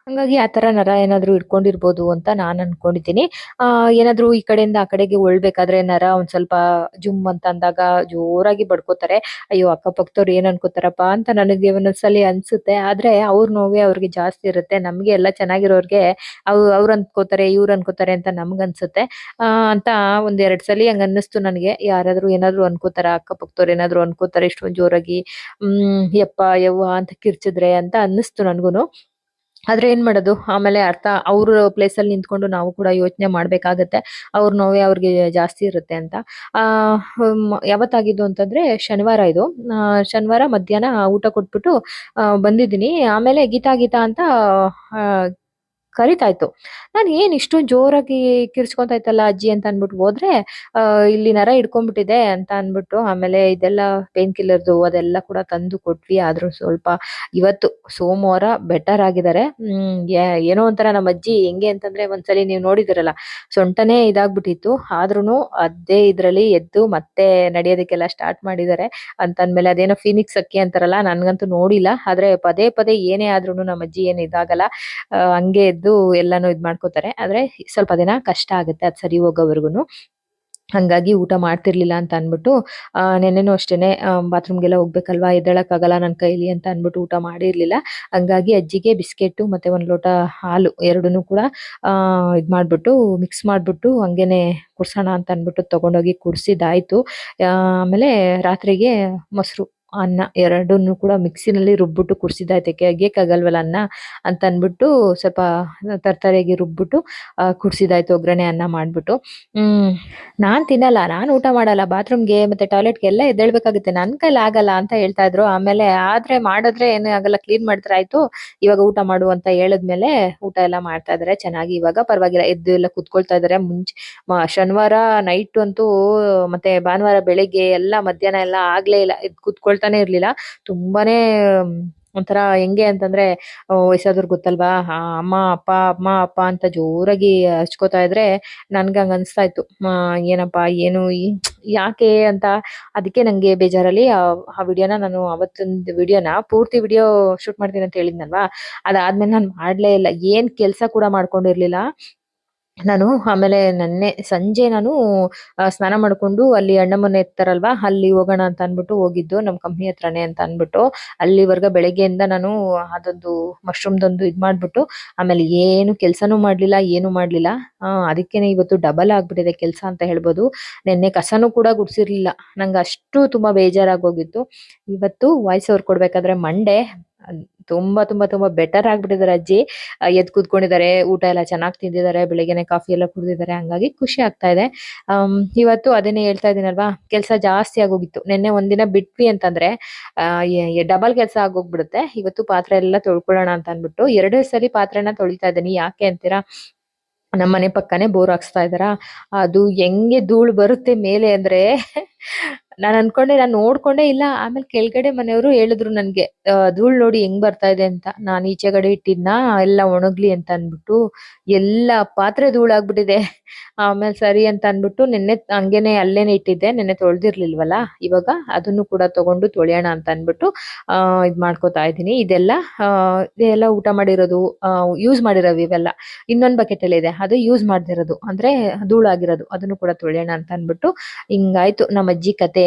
ಹಂಗಾಗಿ ಆ ತರ ನರ ಏನಾದ್ರು ಇಟ್ಕೊಂಡಿರ್ಬೋದು ಅಂತ ನಾನು ಅನ್ಕೊಂಡಿದ್ದೀನಿ. ಆ, ಏನಾದ್ರು ಈ ಕಡೆಯಿಂದ ಆ ಕಡೆಗೆ ಒಳ್ಬೇಕಾದ್ರೆ ನರ ಒಂದ್ ಸ್ವಲ್ಪ ಜುಮ್ ಅಂತ ಅಂದಾಗ ಜೋರಾಗಿ ಬಡ್ಕೋತಾರೆ. ಅಯ್ಯೋ, ಅಕ್ಕಪಕ್ಕದವ್ರು ಏನ್ ಅನ್ಕೋತಾರಪ್ಪ ಅಂತ ನನಗೆ ಒಂದೊಂದ್ಸಲಿ ಅನ್ಸುತ್ತೆ. ಆದ್ರೆ ಅವ್ರ ನೋವೇ ಅವ್ರಿಗೆ ಜಾಸ್ತಿ ಇರುತ್ತೆ. ನಮ್ಗೆ ಎಲ್ಲ ಚೆನ್ನಾಗಿರೋರ್ಗೆ ಅವ್, ಅವ್ರ ಅನ್ಕೋತಾರೆ, ಇವ್ರು ಅನ್ಕೋತಾರೆ ಅಂತ ನಮ್ಗ ಅನ್ಸುತ್ತೆ. ಆ, ಅಂತ ಒಂದ್ ಎರಡ್ ಸಲಿ ಹಂಗ ಅನ್ನಿಸ್ತು ನನಗೆ. ಯಾರಾದ್ರೂ ಏನಾದ್ರು ಅನ್ಕೋತಾರ, ಅಕ್ಕಪಕ್ಕದವ್ರು ಏನಾದ್ರು ಅನ್ಕೋತಾರೆ, ಇಷ್ಟೊಂದ್ ಜೋರಾಗಿ, ಹ್ಮ್, ಯಪ್ಪ, ಯವ್ವ ಅಂತ ಕಿರ್ಚಿದ್ರೆ ಅಂತ ಅನ್ನಿಸ್ತು ನನ್ಗೂನು. ಆದ್ರೆ ಏನ್ ಮಾಡೋದು? ಆಮೇಲೆ ಅರ್ಥ, ಅವ್ರ ಪ್ಲೇಸ್ ಅಲ್ಲಿ ನಿಂತ್ಕೊಂಡು ನಾವು ಕೂಡ ಯೋಚನೆ ಮಾಡ್ಬೇಕಾಗತ್ತೆ. ಅವ್ರ ನೋವೇ ಅವ್ರಿಗೆ ಜಾಸ್ತಿ ಇರುತ್ತೆ ಅಂತ. ಆ ಯಾವತ್ತಾಗಿದ್ದು ಅಂತಂದ್ರೆ ಶನಿವಾರ ಇದು. ಶನಿವಾರ ಮಧ್ಯಾಹ್ನ ಊಟ ಕೊಟ್ಬಿಟ್ಟು ಬಂದಿದ್ದೀನಿ. ಆಮೇಲೆ ಗೀತಾ ಗೀತಾ ಅಂತ ಆ, ಕರಿತಾ ಇತ್ತು ನಾನು ಏನ್ ಇಷ್ಟೊಂದು ಜೋರಾಗಿ ಕಿರ್ಚ್ಕೊಂತ ಇತ್ತಲ್ಲ ಅಜ್ಜಿ ಅಂತ ಅನ್ಬಿಟ್ಟು ಹೋದ್ರೆ ಇಲ್ಲಿ ನರ ಹಿಡ್ಕೊಂಡ್ಬಿಟ್ಟಿದೆ ಅಂತ ಅನ್ಬಿಟ್ಟು ಆಮೇಲೆ ಇದೆಲ್ಲ ಪೇನ್ ಕಿಲ್ಲರ್ದು ಅದೆಲ್ಲ ಕೂಡ ತಂದು ಕೊಟ್ವಿ. ಆದ್ರೂ ಸ್ವಲ್ಪ ಇವತ್ತು ಸೋಮವಾರ ಬೆಟರ್ ಆಗಿದ್ದಾರೆ. ಹ್ಮ್ ಏನೋ ಒಂಥರ ನಮ್ಮ ಅಜ್ಜಿ ಹೆಂಗೆ ಅಂತಂದ್ರೆ ಒಂದ್ಸಲಿ ನೀವು ನೋಡಿದಿರಲ್ಲ ಸೊಂಟನೇ ಇದಾಗ್ಬಿಟ್ಟಿತ್ತು. ಆದ್ರೂನು ಅದೇ ಇದ್ರಲ್ಲಿ ಎದ್ದು ಮತ್ತೆ ನಡೆಯೋದಕ್ಕೆಲ್ಲ ಸ್ಟಾರ್ಟ್ ಮಾಡಿದ್ದಾರೆ. ಅಂತಂದ್ಮೇಲೆ ಅದೇನೋ ಫಿನಿಕ್ಸ್ ಅಕ್ಕಿ ಅಂತಾರಲ್ಲ ನನ್ಗಂತೂ ನೋಡಿಲ್ಲ. ಆದ್ರೆ ಪದೇ ಪದೇ ಏನೇ ಆದ್ರೂನು ನಮ್ಮ ಅಜ್ಜಿ ಏನು ಇದಾಗಲ್ಲ. ಹಂಗೆ ಎಲ್ಲಾನು ಇದ್ ಮಾಡ್ಕೋತಾರೆ. ಆದ್ರೆ ಸ್ವಲ್ಪ ದಿನ ಕಷ್ಟ ಆಗುತ್ತೆ ಅದ್ ಸರಿ ಹೋಗೋವರ್ಗುನು. ಹಂಗಾಗಿ ಊಟ ಮಾಡ್ತಿರ್ಲಿಲ್ಲ ಅಂತ ಅನ್ಬಿಟ್ಟು ಆ, ನೆನ್ನೆನೂ ಅಷ್ಟೇನೆ ಬಾತ್ರೂಮ್ಗೆಲ್ಲ ಹೋಗ್ಬೇಕಲ್ವಾ, ಎದ್ದೇಳಕ್ಕಾಗಲ್ಲ ನನ್ನ ಕೈಲಿ ಅಂತ ಅನ್ಬಿಟ್ಟು ಊಟ ಮಾಡಿರ್ಲಿಲ್ಲ. ಹಂಗಾಗಿ ಅಜ್ಜಿಗೆ ಬಿಸ್ಕೆಟ್ ಮತ್ತೆ ಒಂದ್ ಲೋಟ ಹಾಲು ಎರಡನ್ನೂ ಕೂಡ, ಆ, ಇದ್ ಮಾಡ್ಬಿಟ್ಟು, ಮಿಕ್ಸ್ ಮಾಡ್ಬಿಟ್ಟು ಹಂಗೇನೆ ಕುಡ್ಸೋಣ ಅಂತ ಅನ್ಬಿಟ್ಟು ತಗೊಂಡೋಗಿ ಕುಡ್ಸಿದಾಯ್ತು ಆಮೇಲೆ ರಾತ್ರಿಗೆ ಮೊಸರು. ಅನ್ನ ಎರಡನ್ನೂ ಕೂಡ ಮಿಕ್ಸಿನಲ್ಲಿ ರುಬ್ಬಿಟ್ಟು ಕುಡ್ಸಿದಾಯ್ತು ಆಗಲ್ವಲ್ಲ ಅನ್ನ ಅಂತ ಅಂದ್ಬಿಟ್ಟು ಸ್ವಲ್ಪ ತರ್ತರಿಯಾಗಿ ರುಬ್ಬಿಟ್ಟು ಕುಡಿಸಿದಾಯ್ತು, ಒಗ್ಗರಣೆ ಅನ್ನ ಮಾಡ್ಬಿಟ್ಟು. ನಾನ್ ತಿನ್ನಲ್ಲ, ನಾನ್ ಊಟ ಮಾಡಲ್ಲ, ಬಾತ್ರೂಮ್ಗೆ ಮತ್ತೆ ಟಾಯ್ಲೆಟ್ಗೆ ಎಲ್ಲ ಎದ್ದೇಳ್ಬೇಕಾಗುತ್ತೆ, ನನ್ ಕೈಲಿ ಆಗಲ್ಲ ಅಂತ ಹೇಳ್ತಾ ಇದ್ರು. ಆಮೇಲೆ ಆದ್ರೆ ಮಾಡಿದ್ರೆ ಏನು ಆಗಲ್ಲ, ಕ್ಲೀನ್ ಮಾಡಿದ್ರೆ ಆಯ್ತು, ಇವಾಗ ಊಟ ಮಾಡು ಅಂತ ಹೇಳಿದ್ಮೇಲೆ ಊಟ ಎಲ್ಲ ಮಾಡ್ತಾ ಇದಾರೆ, ಚೆನ್ನಾಗಿ. ಇವಾಗ ಪರವಾಗಿಲ್ಲ, ಎದ್ದು ಎಲ್ಲ ಕುತ್ಕೊಳ್ತಾ ಇದಾರೆ, ಮುಂಚೆ ಶನಿವಾರ ನೈಟ್ ಅಂತೂ, ಮತ್ತೆ ಭಾನುವಾರ ಬೆಳಿಗ್ಗೆ ಎಲ್ಲ ಮಧ್ಯಾಹ್ನ ಎಲ್ಲ ಆಗ್ಲೇ ಇಲ್ಲ, ಎದ್ದು ಕುತ್ಕೊಳ್ತಾನೆ ಇರ್ಲಿಲ್ಲ. ತುಂಬಾನೇ ಒಂಥರ ಹೆಂಗೆ ಅಂತಂದ್ರೆ ವಯಸ್ಸಾದ್ರು ಗೊತ್ತಲ್ವಾ? ಅಮ್ಮ, ಅಪ್ಪ ಅಮ್ಮ, ಅಪ್ಪ ಅಂತ ಜೋರಾಗಿ ಹಚ್ಕೋತಾ ಇದ್ರೆ ನನ್ಗೆ ಹಂಗ ಅನ್ಸ್ತಾ ಇತ್ತು ಏನಪ್ಪ, ಏನು ಯಾಕೆ ಅಂತ. ಅದಕ್ಕೆ ನಂಗೆ ಬೇಜಾರಲ್ಲಿ ಆ ವಿಡಿಯೋನ ನಾನು ಅವತ್ತೊಂದು ವಿಡಿಯೋನ ಪೂರ್ತಿ ವಿಡಿಯೋ ಶೂಟ್ ಮಾಡ್ತೀನಿ ಅಂತ ಹೇಳಿದ್ನಲ್ವಾ? ಅದಾದ್ಮೇಲೆ ನಾನು ಮಾಡ್ಲೇ ಇಲ್ಲ. ಏನ್ ಕೆಲ್ಸ ಕೂಡ ಮಾಡ್ಕೊಂಡಿರ್ಲಿಲ್ಲ. ನಾನು ಆಮೇಲೆ ನನ್ನೆ ಸಂಜೆ ನಾನು ಸ್ನಾನ ಮಾಡ್ಕೊಂಡು ಅಲ್ಲಿ ಅಣ್ಣಮ್ಮನ ಎತ್ತಾರಲ್ವಾ, ಅಲ್ಲಿ ಹೋಗೋಣ ಅಂತ ಅಂದ್ಬಿಟ್ಟು ಹೋಗಿದ್ದು ನಮ್ ಕಂಪ್ನಿ ಹತ್ರನೇ ಅಂತ ಅನ್ಬಿಟ್ಟು ಅಲ್ಲಿವರ್ಗ ಬೆಳಗ್ಗೆಯಿಂದ ನಾನು ಅದೊಂದು ಮಶ್ರೂಮ್ದೊಂದು ಇದ್ ಮಾಡ್ಬಿಟ್ಟು, ಆಮೇಲೆ ಏನು ಕೆಲಸನೂ ಮಾಡ್ಲಿಲ್ಲ, ಏನು ಮಾಡ್ಲಿಲ್ಲ. ಅದಕ್ಕೇನೆ ಇವತ್ತು ಡಬಲ್ ಆಗಿಬಿಟ್ಟಿದೆ ಕೆಲಸ ಅಂತ ಹೇಳ್ಬೋದು. ನೆನ್ನೆ ಕಸನೂ ಕೂಡ ಗುಡಿಸಿರ್ಲಿಲ್ಲ. ನಂಗೆ ಅಷ್ಟು ತುಂಬಾ ಬೇಜಾರಾಗೋಗಿತ್ತು. ಇವತ್ತು ವಾಯ್ಸ್ ಅವ್ರು ಕೊಡ್ಬೇಕಾದ್ರೆ ಮಂಡೆ ತುಂಬಾ ತುಂಬಾ ತುಂಬಾ ಬೆಟರ್ ಆಗ್ಬಿಟ್ಟಿದ್ದಾರೆ ಅಜ್ಜಿ ಎದ್ ಕುತ್ಕೊಂಡಿದ್ದಾರೆ, ಊಟ ಎಲ್ಲ ಚೆನ್ನಾಗಿ ತಿಂದಿದ್ದಾರೆ, ಬೆಳಿಗ್ಗೆನೆ ಕಾಫಿ ಎಲ್ಲ ಕುಡಿದಿದ್ದಾರೆ, ಹಂಗಾಗಿ ಖುಷಿ ಆಗ್ತಾ ಇದೆ. ಇವತ್ತು ಅದನ್ನೇ ಹೇಳ್ತಾ ಇದೀನಲ್ವಾ ಕೆಲಸ ಜಾಸ್ತಿ ಆಗೋಗಿತ್ತು. ನಿನ್ನೆ ಒಂದಿನ ಬಿಟ್ವಿ ಅಂತಂದ್ರೆ ಡಬಲ್ ಕೆಲಸ ಆಗೋಗ್ಬಿಡುತ್ತೆ. ಇವತ್ತು ಪಾತ್ರೆ ಎಲ್ಲ ತೊಳ್ಕೊಳ್ಳೋಣ ಅಂತ ಅಂದ್ಬಿಟ್ಟು ಎರಡೇ ಸರಿ ಪಾತ್ರೆನ ತೊಳಿತಾ ಇದ್ದೀನಿ. ಯಾಕೆ ಅಂತೀರಾ? ನಮ್ಮ ಮನೆ ಪಕ್ಕನೆ ಬೋರ್ ಹಾಕ್ಸ್ತಾ ಇದಾರ ಅದು ಹೆಂಗೆ ಧೂಳು ಬರುತ್ತೆ ಮೇಲೆ ಅಂದ್ರೆ ನಾನು ಅನ್ಕೊಂಡೆ ನಾನು ನೋಡ್ಕೊಂಡೆ ಇಲ್ಲ, ಆಮೇಲೆ ಕೆಳಗಡೆ ಮನೆಯವರು ಹೇಳಿದ್ರು ನನಗೆ ಧೂಳು ನೋಡಿ ಹೆಂಗ್ ಬರ್ತಾ ಇದೆ ಅಂತ. ನಾನು ಈಚೆಗಡೆ ಇಟ್ಟಿದ್ನ, ಎಲ್ಲ ಒಣಗ್ಲಿ ಅಂತ ಅನ್ಬಿಟ್ಟು ಎಲ್ಲ ಪಾತ್ರೆ ಧೂಳಾಗ್ಬಿಟ್ಟಿದೆ. ಆಮೇಲೆ ಸರಿ ಅಂತ ಅನ್ಬಿಟ್ಟು ನಿನ್ನೆ ಹಂಗೇನೆ ಅಲ್ಲೇನೆ ಇಟ್ಟಿದ್ದೆ, ನಿನ್ನೆ ತೊಳ್ದಿರ್ಲಿಲ್ವಲ್ಲ, ಇವಾಗ ಅದನ್ನು ಕೂಡ ತಗೊಂಡು ತೊಳೆಯೋಣ ಅಂತ ಅನ್ಬಿಟ್ಟು ಇದು ಮಾಡ್ಕೋತಾ ಇದ್ದೀನಿ. ಇದೆಲ್ಲ ಇದೆಲ್ಲ ಊಟ ಮಾಡಿರೋದು ಯೂಸ್ ಮಾಡಿರೋವು ಇವೆಲ್ಲ. ಇನ್ನೊಂದ್ ಬಕೆಟ್ ಅಲ್ಲಿ ಇದೆ, ಅದು ಯೂಸ್ ಮಾಡ್ದಿರೋದು. ಅಂದ್ರೆ ಧೂಳಾಗಿರೋದು, ಅದನ್ನು ಕೂಡ ತೊಳೆಯೋಣ ಅಂತ ಅನ್ಬಿಟ್ಟು ಹಿಂಗಾಯ್ತು. ನಮ್ಮ ಅಜ್ಜಿ ಕತೆ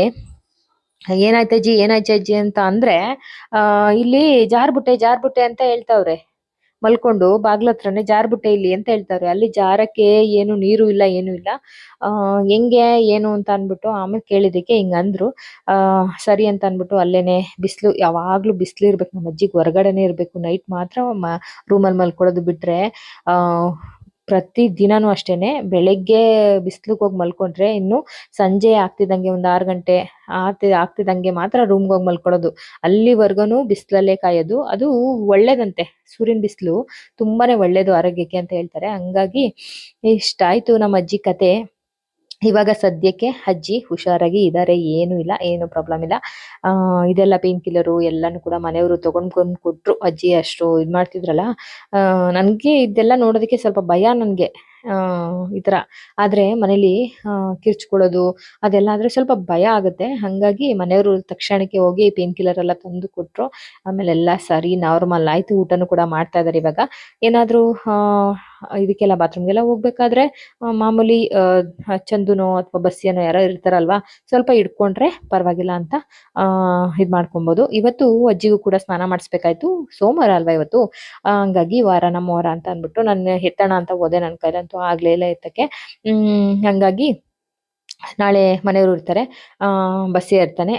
ಏನಾಯ್ತು ಅಜ್ಜಿ ಏನಾಯ್ತಜ್ಜಿ ಅಂತ ಅಂದ್ರೆ ಇಲ್ಲಿ ಜಾರ್ಬುಟ್ಟೆ ಜಾರ್ಬುಟ್ಟೆ ಅಂತ ಹೇಳ್ತಾವ್ರೆ. ಮಲ್ಕೊಂಡು ಬಾಗ್ಲ ಹತ್ರನೇ ಜಾರ್ಬುಟ್ಟೆ ಇಲ್ಲಿ ಅಂತ ಹೇಳ್ತಾವ್ರೆ. ಅಲ್ಲಿ ಜಾರಕ್ಕೆ ಏನು ನೀರು ಇಲ್ಲ, ಏನು ಇಲ್ಲ. ಆ, ಹೆಂಗೆ, ಏನು ಅಂತ ಅನ್ಬಿಟ್ಟು ಆಮೇಲೆ ಕೇಳಿದಕ್ಕೆ ಹಿಂಗ್ ಅಂದ್ರು. ಆ, ಸರಿ ಅಂತ ಅನ್ಬಿಟ್ಟು ಅಲ್ಲೇನೆ ಬಿಸಿಲು, ಯಾವಾಗ್ಲೂ ಬಿಸಿಲು ಇರ್ಬೇಕು, ನಮ್ಮ ಅಜ್ಜಿಗೆ ಹೊರಗಡೆನೆ ಇರ್ಬೇಕು. ನೈಟ್ ಮಾತ್ರ ರೂಮಲ್ಲಿ ಮಲ್ಕೊಳ್ಳೋದು ಬಿಟ್ರೆ, ಆ ಪ್ರತಿ ದಿನಾನು ಅಷ್ಟೇನೆ ಬೆಳಗ್ಗೆ ಬಿಸ್ಲಿಗೆ ಹೋಗಿ ಮಲ್ಕೊಂಡ್ರೆ ಇನ್ನು ಸಂಜೆ ಆಗ್ತಿದ್ದಂಗೆ ಒಂದು ಆರು ಗಂಟೆ ಆಗ್ತಿ ಆಗ್ತಿದ್ದಂಗೆ ಮಾತ್ರ ರೂಮ್ಗೆ ಹೋಗಿ ಮಲ್ಕೊಳ್ಳೋದು ಅಲ್ಲಿವರೆಗೂ ಬಿಸಿಲಲ್ಲೇ ಕಾಯೋದು. ಅದು ಒಳ್ಳೇದಂತೆ. ಸೂರ್ಯನ ಬಿಸಿಲು ತುಂಬಾನೇ ಒಳ್ಳೇದು ಆರೋಗ್ಯಕ್ಕೆ ಅಂತ ಹೇಳ್ತಾರೆ. ಹಂಗಾಗಿ ಇಷ್ಟಾಯ್ತು ನಮ್ಮ ಅಜ್ಜಿ ಕತೆ. ಇವಾಗ ಸದ್ಯಕ್ಕೆ ಅಜ್ಜಿ ಹುಷಾರಾಗಿ ಇದಾರೆ, ಏನು ಇಲ್ಲ, ಏನು ಪ್ರಾಬ್ಲಮ್ ಇಲ್ಲ. ಇದೆಲ್ಲ ಪೇನ್ ಕಿಲ್ಲರು ಎಲ್ಲಾನು ಕೂಡ ಮನೆಯವರು ತಗೊಂಡ್ಕೊಂಡ್ ಕೊಟ್ರು. ಅಜ್ಜಿ ಅಷ್ಟು ಇದ್ ಮಾಡ್ತಿದ್ರಲ್ಲ ನನಗೆ ಇದೆಲ್ಲ ನೋಡೋದಕ್ಕೆ ಸ್ವಲ್ಪ ಭಯ ನನಗೆ ಈ ತರ ಆದ್ರೆ ಮನೇಲಿ ಕಿರ್ಚ್ಕೊಳ್ಳೋದು, ಅದೆಲ್ಲ ಆದ್ರೆ ಸ್ವಲ್ಪ ಭಯ ಆಗುತ್ತೆ. ಹಂಗಾಗಿ ಮನೆಯವರು ತಕ್ಷಣಕ್ಕೆ ಹೋಗಿ ಪೇನ್ ಕಿಲ್ಲರ್ ಎಲ್ಲ ತಂದು ಕೊಟ್ರು. ಆಮೇಲೆ ಎಲ್ಲ ಸರಿ ನಾರ್ಮಲ್ ಆಯ್ತು. ಊಟನು ಕೂಡ ಮಾಡ್ತಾ ಇದಾರೆ ಇವಾಗ. ಏನಾದರೂ ಇದಕ್ಕೆಲ್ಲ ಬಾತ್ರೂಮ್ಗೆಲ್ಲ ಹೋಗ್ಬೇಕಾದ್ರೆ ಮಾಮೂಲಿ ಚಂದುನೋ ಅಥವಾ ಬಸ್ಸಿಯನೋ ಯಾರೋ ಇರ್ತಾರಲ್ವಾ, ಸ್ವಲ್ಪ ಇಟ್ಕೊಂಡ್ರೆ ಪರವಾಗಿಲ್ಲ ಅಂತ ಇದು ಮಾಡ್ಕೊಬಹುದು ಇವತ್ತು ಅಜ್ಜಿಗೂ ಕೂಡ ಸ್ನಾನ ಮಾಡಿಸ್ಬೇಕಾಯ್ತು. ಸೋಮವಾರ ಅಲ್ವಾ ಇವತ್ತು? ಹಂಗಾಗಿ ವಾರ, ನಮ್ಮ ವಾರ ಅಂತ ಅಂದ್ಬಿಟ್ಟು ನಾನು ಎತ್ತಣ ಅಂತ ಹೋದೆ ನನ್ನ ಕೈಲಂತೂ ಆಗ್ಲೇ ಇಲ್ಲ ಎತ್ತಕ್ಕೆ. ಹಂಗಾಗಿ ನಾಳೆ ಮನೆಯವರು ಇರ್ತಾರೆ. ಬಸ್ಸೇ ಇರ್ತಾನೆ.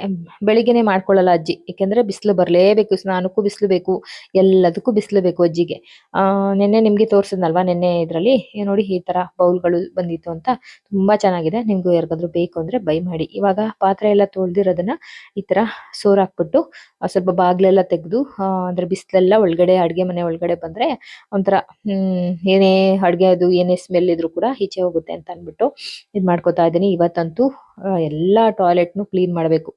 ಬೆಳಿಗ್ಗೆನೆ ಮಾಡ್ಕೊಳ್ಳಲ್ಲ ಅಜ್ಜಿ. ಯಾಕೆಂದ್ರೆ ಬಿಸಿಲು ಬರಲೇಬೇಕು, ಸ್ನಾನಕ್ಕೂ ಬಿಸಿಲು ಬೇಕು, ಎಲ್ಲದಕ್ಕೂ ಬಿಸಿಲು ಬೇಕು ಅಜ್ಜಿಗೆ. ನಿನ್ನೆ ನಿಮಗೆ ತೋರಿಸಿದ್ನಲ್ವಾ ನಿನ್ನೆ ಇದರಲ್ಲಿ? ನೋಡಿ ಈ ತರ ಬೌಲ್ಗಳು ಬಂದಿತ್ತು ಅಂತ. ತುಂಬಾ ಚೆನ್ನಾಗಿದೆ. ನಿಮಗೂ ಯಾರಿಗಾದ್ರೂ ಬೇಕು ಅಂದರೆ ಬೈ ಮಾಡಿ. ಇವಾಗ ಪಾತ್ರೆ ಎಲ್ಲ ತೊಳೆದಿರೋದನ್ನ ಈ ತರ ಸೋರ್ ಹಾಕ್ಬಿಟ್ಟು ಸ್ವಲ್ಪ ಬಾಗಿಲೆಲ್ಲ ತೆಗೆದು ಅಂದ್ರೆ ಬಿಸಿಲೆಲ್ಲ ಒಳಗಡೆ, ಅಡುಗೆ ಮನೆ ಒಳಗಡೆ ಬಂದ್ರೆ ಒಂಥರ ಏನೇ ಅಡುಗೆ ಅದು, ಏನೇ ಸ್ಮೆಲ್ ಇದ್ರು ಕೂಡ ಈಚೆ ಹೋಗುತ್ತೆ ಅಂತ ಅಂದ್ಬಿಟ್ಟು ಇದು ಮಾಡ್ಕೋತಾ ಇದ್ದೀನಿ ಇವತ್ತಂತೂ ಎಲ್ಲ ಟಾಯ್ಲೆಟ್ನು ಕ್ಲೀನ್ ಮಾಡಬೇಕು.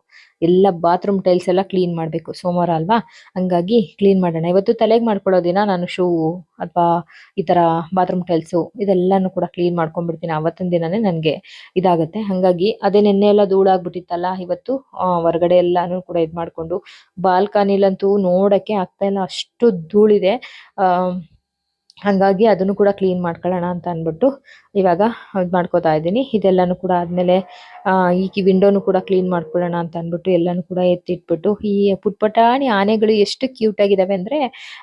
ಎಲ್ಲ ಬಾತ್ರೂಮ್ ಟೈಲ್ಸ್ ಎಲ್ಲ ಕ್ಲೀನ್ ಮಾಡಬೇಕು. ಸೋಮವಾರ ಅಲ್ವಾ? ಹಂಗಾಗಿ ಕ್ಲೀನ್ ಮಾಡೋಣ. ಇವತ್ತು ತಲೆಗೆ ಮಾಡ್ಕೊಳ್ಳೋ ದಿನ ನಾನು ಶೂ ಅಥವಾ ಈ ತರ ಬಾತ್ರೂಮ್ ಟೈಲ್ಸು ಇದೆಲ್ಲಾನು ಕೂಡ ಕ್ಲೀನ್ ಮಾಡ್ಕೊಂಡ್ಬಿಡ್ತೀನಿ. ಅವತ್ತಿನ ದಿನನೇ ನನಗೆ ಇದಾಗುತ್ತೆ. ಹಂಗಾಗಿ ಅದೇ ನಿನ್ನೆ ಎಲ್ಲ ಧೂಳಾಗ್ಬಿಟ್ಟಿತ್ತಲ್ಲ, ಇವತ್ತು ಹೊರಗಡೆ ಎಲ್ಲಾನು ಕೂಡ ಇದು ಮಾಡ್ಕೊಂಡು ಬಾಲ್ಕನಿಲಂತೂ ನೋಡಕ್ಕೆ ಆಗ್ತಾ ಇಲ್ಲ. ಅಷ್ಟು ಧೂಳಿದೆ. ಹಂಗಾಗಿ ಅದನ್ನು ಕೂಡ ಕ್ಲೀನ್ ಮಾಡ್ಕೊಳ್ಳೋಣ ಅಂತ ಅಂದ್ಬಿಟ್ಟು ಇವಾಗ ಇದು ಮಾಡ್ಕೋತಾ ಇದ್ದೀನಿ. ಇದೆಲ್ಲನೂ ಕೂಡ ಆದ್ಮೇಲೆ ಆ ಈ ವಿಂಡೋನು ಕೂಡ ಕ್ಲೀನ್ ಮಾಡ್ಕೊಳ್ಳೋಣ ಅಂತ ಅಂದ್ಬಿಟ್ಟು ಎಲ್ಲನೂ ಕೂಡ ಎತ್ತಿಟ್ಬಿಟ್ಟು ಈ ಪುಟ್ಪಟಾಣಿ ಆನೆಗಳು ಎಷ್ಟು ಕ್ಯೂಟ್ ಆಗಿದಾವೆ ಅಂದ್ರೆ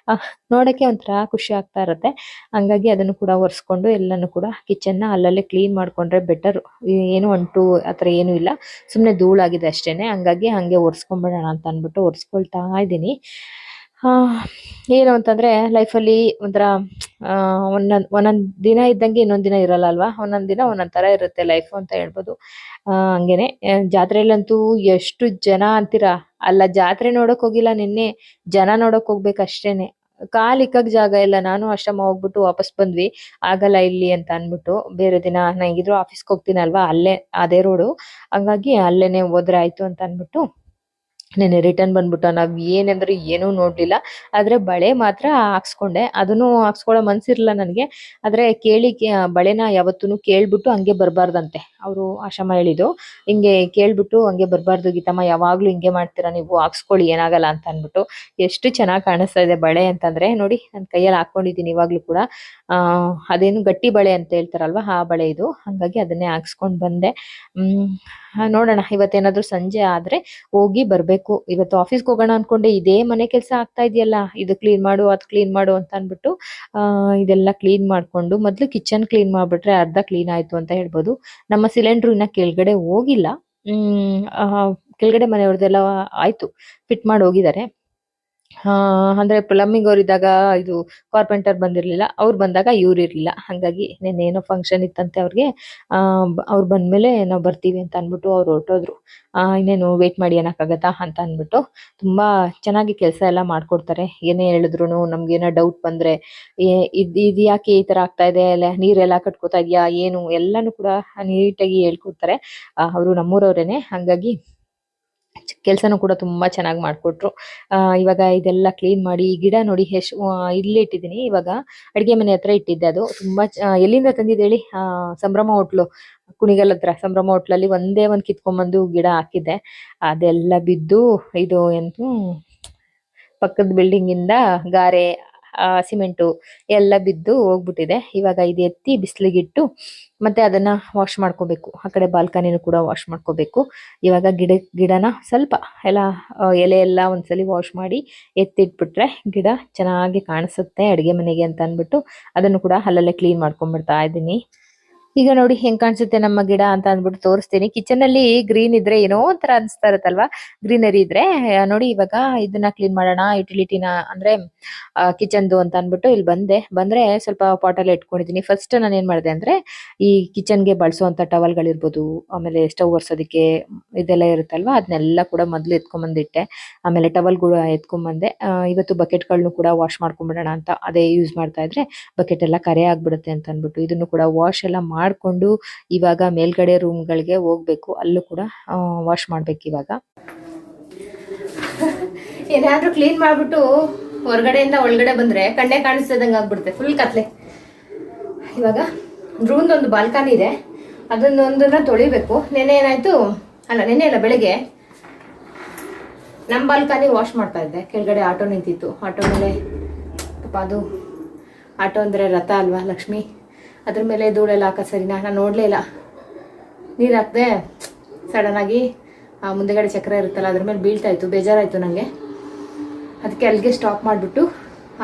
ಆ, ನೋಡಕ್ಕೆ ಒಂಥರ ಖುಷಿ ಆಗ್ತಾ ಇರುತ್ತೆ. ಹಂಗಾಗಿ ಅದನ್ನು ಕೂಡ ಒರೆಸ್ಕೊಂಡು ಎಲ್ಲನೂ ಕೂಡ ಕಿಚನ್ನ ಅಲ್ಲಲ್ಲೇ ಕ್ಲೀನ್ ಮಾಡ್ಕೊಂಡ್ರೆ ಬೆಟರ್ ಏನು ಅಂಟು ಆತರ ಏನು ಇಲ್ಲ. ಸುಮ್ಮನೆ ಧೂಳಾಗಿದೆ ಅಷ್ಟೇನೆ. ಹಂಗಾಗಿ ಹಾಗೆ ಒರೆಸ್ಕೊಂಡ್ಬಿಡೋಣ ಅಂತ ಅಂದ್ಬಿಟ್ಟು ಒರೆಸ್ಕೊಳ್ತಾ ಇದ್ದೀನಿ. ಏನು ಅಂತಂದ್ರೆ ಲೈಫಲ್ಲಿ ಒಂಥರ ಆ ಒಂದೊಂದ್ ಒಂದೊಂದ್ ದಿನ ಇದ್ದಂಗೆ ಇನ್ನೊಂದ್ ದಿನ ಇರಲ್ಲ ಅಲ್ವಾ? ಒಂದೊಂದ್ ದಿನ ಒಂದೊಂದ್ ತರ ಇರುತ್ತೆ ಲೈಫ್ ಅಂತ ಹೇಳ್ಬೋದು. ಆ, ಹಂಗೇನೆ ಜಾತ್ರೆಯಲ್ಲಿ ಜಾತ್ರೆಯಲ್ಲಂತೂ ಎಷ್ಟು ಜನ ಅಂತೀರಾ? ಅಲ್ಲ, ಜಾತ್ರೆ ನೋಡಕ್ ಹೋಗಿಲ್ಲ ನಿನ್ನೆ, ಜನ ನೋಡಕ್ ಹೋಗ್ಬೇಕು ಅಷ್ಟೇನೆ. ಕಾಲ್ ಇಕ್ಕಕ್ ಜಾಗ ಇಲ್ಲ. ನಾನು ಅಷ್ಟಮ್ಮ ಹೋಗ್ಬಿಟ್ಟು ವಾಪಸ್ ಬಂದ್ವಿ. ಆಗಲ್ಲ ಇಲ್ಲಿ ಅಂತ ಅನ್ಬಿಟ್ಟು ಬೇರೆ ದಿನ ನಾ ಇದ್ರು ಆಫೀಸ್ಗೆ ಹೋಗ್ತೀನಲ್ವಾ? ಅಲ್ಲೇ, ಅದೇ ರೋಡು ಹಂಗಾಗಿ ಅಲ್ಲೇನೆ ಹೋದ್ರೆ ಆಯ್ತು ಅಂತ ಅನ್ಬಿಟ್ಟು ನೆನ್ನೆ ರಿಟರ್ನ್ ಬಂದ್ಬಿಟ್ಟು ನಾವ್ ಏನಂದ್ರೆ ಏನೂ ನೋಡ್ಲಿಲ್ಲ. ಆದ್ರೆ ಬಳೆ ಮಾತ್ರ ಹಾಕ್ಸ್ಕೊಂಡೆ. ಅದನ್ನು ಹಾಕ್ಸ್ಕೊಳ್ಳೋ ಮನ್ಸಿರ್ಲಿಲ್ಲ ನನಗೆ. ಆದ್ರೆ ಕೇಳಿ ಬಳೆನ ಯಾವತ್ತೂ ಕೇಳ್ಬಿಟ್ಟು ಹಂಗೆ ಬರ್ಬಾರ್ದಂತೆ. ಅವರು ಆಶಮ್ಮ ಹೇಳಿದ್ದು. ಹಿಂಗೆ ಕೇಳ್ಬಿಟ್ಟು ಹಂಗೆ ಬರಬಾರ್ದು, ಗೀತಮ್ಮ, ಯಾವಾಗಲೂ ಹಿಂಗೆ ಮಾಡ್ತೀರಾ ನೀವು? ಹಾಕ್ಸ್ಕೊಳ್ಳಿ, ಏನಾಗಲ್ಲ ಅಂತ ಅನ್ಬಿಟ್ಟು ಎಷ್ಟು ಚೆನ್ನಾಗಿ ಕಾಣಿಸ್ತಾ ಇದೆ ಬಳೆ ಅಂತಂದ್ರೆ, ನೋಡಿ ನನ್ನ ಕೈಯಲ್ಲಿ ಹಾಕೊಂಡಿದ್ದೀನಿ ಇವಾಗ್ಲೂ ಕೂಡ. ಅದೇನು ಗಟ್ಟಿ ಬಳೆ ಅಂತ ಹೇಳ್ತಾರಲ್ವಾ, ಆ ಬಳೆ ಇದು. ಹಂಗಾಗಿ ಅದನ್ನೇ ಹಾಕ್ಸ್ಕೊಂಡ್ ಬಂದೆ. ನೋಡೋಣ, ಇವತ್ತೇನಾದರೂ ಸಂಜೆ ಆದ್ರೆ ಹೋಗಿ ಬರ್ಬೇಕು. ಇವತ್ತು ಆಫೀಸ್ಗೆ ಹೋಗೋಣ ಅನ್ಕೊಂಡೆ ಇದೇ ಮನೆ ಕೆಲಸ ಆಗ್ತಾ ಇದೆಯಲ್ಲ, ಇದು ಕ್ಲೀನ್ ಮಾಡು, ಅದು ಕ್ಲೀನ್ ಮಾಡು ಅಂತ ಅನ್ಬಿಟ್ಟು ಆ, ಇದೆಲ್ಲ ಕ್ಲೀನ್ ಮಾಡ್ಕೊಂಡು ಮೊದ್ಲು ಕಿಚನ್ ಕ್ಲೀನ್ ಮಾಡ್ಬಿಟ್ರೆ ಅರ್ಧ ಕ್ಲೀನ್ ಆಯ್ತು ಅಂತ ಹೇಳ್ಬೋದು. ನಮ್ಮ ಸಿಲಿಂಡ್ರು ಇನ್ನ ಕೆಳಗಡೆ ಹೋಗಿಲ್ಲ. ಕೆಳಗಡೆ ಮನೆಯವ್ರದ್ದೆಲ್ಲ ಆಯ್ತು. ಫಿಟ್ ಮಾಡಿ ಹೋಗಿದ್ದಾರೆ. ಆ, ಅಂದ್ರೆ ಪ್ಲಮ್ಮಿಂಗ್ ಅವ್ರು ಇದ್ದಾಗ ಇದು ಕಾರ್ಪೆಂಟರ್ ಬಂದಿರ್ಲಿಲ್ಲ ಅವ್ರು ಬಂದಾಗ ಇವ್ರು ಇರ್ಲಿಲ್ಲ. ಹಂಗಾಗಿ ಏನೋ ಫಂಕ್ಷನ್ ಇತ್ತಂತೆ ಅವ್ರಿಗೆ. ಆ ಅವ್ರ್ ಬಂದ್ಮೇಲೆ ನಾವು ಬರ್ತೀವಿ ಅಂತ ಅನ್ಬಿಟ್ಟು ಅವ್ರು ಹೊರಟೋದ್ರು. ಆ ಇನ್ನೇನು ವೇಟ್ ಮಾಡಿ ಏನಕ್ಕಾಗತ್ತಾ ಅಂತ ಅನ್ಬಿಟ್ಟು ತುಂಬಾ ಚೆನ್ನಾಗಿ ಕೆಲಸ ಎಲ್ಲ ಮಾಡ್ಕೊಡ್ತಾರೆ. ಏನೇ ಹೇಳಿದ್ರು ನಮ್ಗೆ ಏನೋ ಡೌಟ್ ಬಂದ್ರೆ ಇದ್ ಇದ್ ಯಾಕೆ ಈ ತರ ಆಗ್ತಾ ಇದೆ? ಅಲ್ಲ ನೀರೆಲ್ಲ ಕಟ್ಕೋತಾ ಇದೆಯಾ? ಏನು? ಎಲ್ಲಾನು ಕೂಡ ನೀಟಾಗಿ ಹೇಳ್ಕೊಡ್ತಾರೆ. ಅವರು ನಮ್ಮೂರವ್ರೇನೆ. ಹಂಗಾಗಿ ಕೆಲಸನೂ ಕೂಡ ತುಂಬಾ ಚೆನ್ನಾಗಿ ಮಾಡ್ಕೊಟ್ರು. ಇವಾಗ ಇದೆಲ್ಲ ಕ್ಲೀನ್ ಮಾಡಿ ಈ ಗಿಡ ನೋಡಿ ಎಷ್ಟು ಇಲ್ಲಿ ಇಟ್ಟಿದ್ದೀನಿ. ಇವಾಗ ಅಡಿಗೆ ಮನೆ ಹತ್ರ ಇಟ್ಟಿದ್ದೆ ಅದು. ತುಂಬಾ ಎಲ್ಲಿಂದ ತಂದಿದ್ದು ಹೇಳಿ? ಆ, ಸಂಭ್ರಮ ಹೋಟ್ಲು, ಕುಣಿಗಲ್ ಹತ್ರ. ಸಂಭ್ರಮ ಹೋಟ್ಲಲ್ಲಿ ಒಂದೇ ಒಂದು ಕಿತ್ಕೊಂಡ್ಬಂದು ಗಿಡ ಹಾಕಿದ್ದೆ. ಅದೆಲ್ಲ ಬಿದ್ದು ಇದು ಎಂತ, ಪಕ್ಕದ ಬಿಲ್ಡಿಂಗ್ ಇಂದ ಗಾರೆ ಸಿಮೆಂಟು ಎಲ್ಲ ಬಿದ್ದು ಹೋಗ್ಬಿಟ್ಟಿದೆ. ಇವಾಗ ಇದು ಎತ್ತಿ ಬಿಸಿಲಿಗಿಟ್ಟು ಮತ್ತೆ ಅದನ್ನ ವಾಶ್ ಮಾಡ್ಕೋಬೇಕು. ಆ ಕಡೆ ಬಾಲ್ಕನಿನೂ ಕೂಡ ವಾಶ್ ಮಾಡ್ಕೋಬೇಕು. ಇವಾಗ ಗಿಡ, ಗಿಡನ ಸ್ವಲ್ಪ ಎಲ್ಲ ಎಲೆ ಎಲ್ಲ ಒಂದ್ಸಲಿ ವಾಶ್ ಮಾಡಿ ಎತ್ತಿಟ್ಬಿಟ್ರೆ ಗಿಡ ಚೆನ್ನಾಗಿ ಕಾಣಿಸುತ್ತೆ ಅಡಿಗೆ ಮನೆಗೆ ಅಂತ ಅಂದ್ಬಿಟ್ಟು ಅದನ್ನು ಕೂಡ ಅಲ್ಲಲ್ಲೇ ಕ್ಲೀನ್ ಮಾಡ್ಕೊಂಡ್ಬಿಡ್ತಾ ಇದ್ದೀನಿ. ಈಗ ನೋಡಿ ಹೆಂಗ್ ಕಾಣಿಸುತ್ತೆ ನಮ್ಮ ಗಿಡ ಅಂತ ಅಂದ್ಬಿಟ್ಟು ತೋರಿಸ್ತೀನಿ. ಕಿಚನ್ ಅಲ್ಲಿ ಗ್ರೀನ್ ಇದ್ರೆ ಏನೋ ಒಂಥರ ಅನ್ಸ್ತಾ ಇರುತ್ತಲ್ವಾ? ಗ್ರೀನರಿ ಇದ್ರೆ ನೋಡಿ ಇವಾಗ ಇದನ್ನ ಕ್ಲೀನ್ ಮಾಡೋಣ ಯುಟಿಲಿಟಿನ ಅಂದ್ರೆ ಕಿಚನ್ದು ಅಂತ ಅಂದ್ಬಿಟ್ಟು ಇಲ್ಲಿ ಬಂದೆ. ಬಂದ್ರೆ ಸ್ವಲ್ಪ ಪಾಟಲ್ಲಿ ಇಟ್ಕೊಂಡಿದ್ದೀನಿ ಫಸ್ಟ್ ನಾನು ಏನ್ ಮಾಡಿದೆ ಅಂದ್ರೆ, ಈ ಕಿಚನ್ ಕಿಚನ್ಗೆ ಬಳಸುವಂತ ಟವಲ್ಗಳಿರ್ಬೋದು ಆಮೇಲೆ ಸ್ಟವ್ ಒರ್ಸೋದಕ್ಕೆ ಇದೆಲ್ಲ ಇರುತ್ತಲ್ವಾ? ಅದನ್ನೆಲ್ಲ ಕೂಡ ಮೊದಲು ಎತ್ಕೊಂಬಂದಿಟ್ಟೆ. ಆಮೇಲೆ ಟವಲ್ ಕೂಡ ಎತ್ಕೊಂಬಂದೆ. ಬಂದೆ ಇವತ್ತು ಬಕೆಟ್ಗಳನ್ನು ಕೂಡ ವಾಶ್ ಮಾಡ್ಕೊಂಡ್ಬಿಡೋಣ ಅಂತ ಅದೇ ಯೂಸ್ ಮಾಡ್ತಾ ಇದ್ರೆ ಬಕೆಟ್ ಎಲ್ಲ ಕರೆ ಆಗ್ಬಿಡುತ್ತೆ ಅಂತ ಅಂದ್ಬಿಟ್ಟು ಇದನ್ನು ಕೂಡ ವಾಶ್ ಎಲ್ಲ ಮಾಡ್ಕೊಂಡು ಇವಾಗ ಮೇಲ್ಗಡೆ ರೂಮ್ಗಳಿಗೆ ಹೋಗ್ಬೇಕು. ಅಲ್ಲೂ ಕೂಡ ವಾಶ್ ಮಾಡ್ಬೇಕು ಇವಾಗ. ಏನಾದ್ರೂ ಕ್ಲೀನ್ ಮಾಡ್ಬಿಟ್ಟು ಹೊರಗಡೆಯಿಂದ ಒಳಗಡೆ ಬಂದ್ರೆ ಕಣ್ಣೆ ಕಾಣಿಸ್ತಿದಂಗೆ ಆಗ್ಬಿಡುತ್ತೆ ಫುಲ್ ಕತ್ಲೆ. ಇವಾಗ ರೂಮ್ದೊಂದು ಬಾಲ್ಕನಿ ಇದೆ. ಅದನ್ನೊಂದನ್ನ ತೊಳಿಬೇಕು. ನೆನೆ ಏನಾಯ್ತು? ಅಲ್ಲ ನೆನೆ ಅಲ್ಲ, ಬೆಳಗ್ಗೆ ನಮ್ಮ ಬಾಲ್ಕನಿ ವಾಶ್ ಮಾಡ್ತಾ ಇದ್ದೆ. ಕೆಳಗಡೆ ಆಟೋ ನಿಂತಿತ್ತು. ಆಟೋ ಮೇಲೆ, ಪಾಪ ಅದು ಆಟೋ ಅಂದರೆ ರಥ ಅಲ್ವಾ ಲಕ್ಷ್ಮಿ? ಅದ್ರ ಮೇಲೆ ಧೂಳೆಲ್ಲ ಹಾಕ ಸರಿನಾ ನಾನು ನೋಡಲೇ ಇಲ್ಲ. ನೀರು ಹಾಕ್ದೆ ಆಗಿ ಮುಂದೆಗಡೆ ಚಕ್ರ ಇರುತ್ತಲ್ಲ, ಅದ್ರ ಮೇಲೆ ಬೀಳ್ತಾಯಿತ್ತು ಬೇಜಾರಾಯಿತು ನನಗೆ ಅದಕ್ಕೆ ಅಲ್ಲಿಗೆ ಸ್ಟಾಪ್ ಮಾಡಿಬಿಟ್ಟು,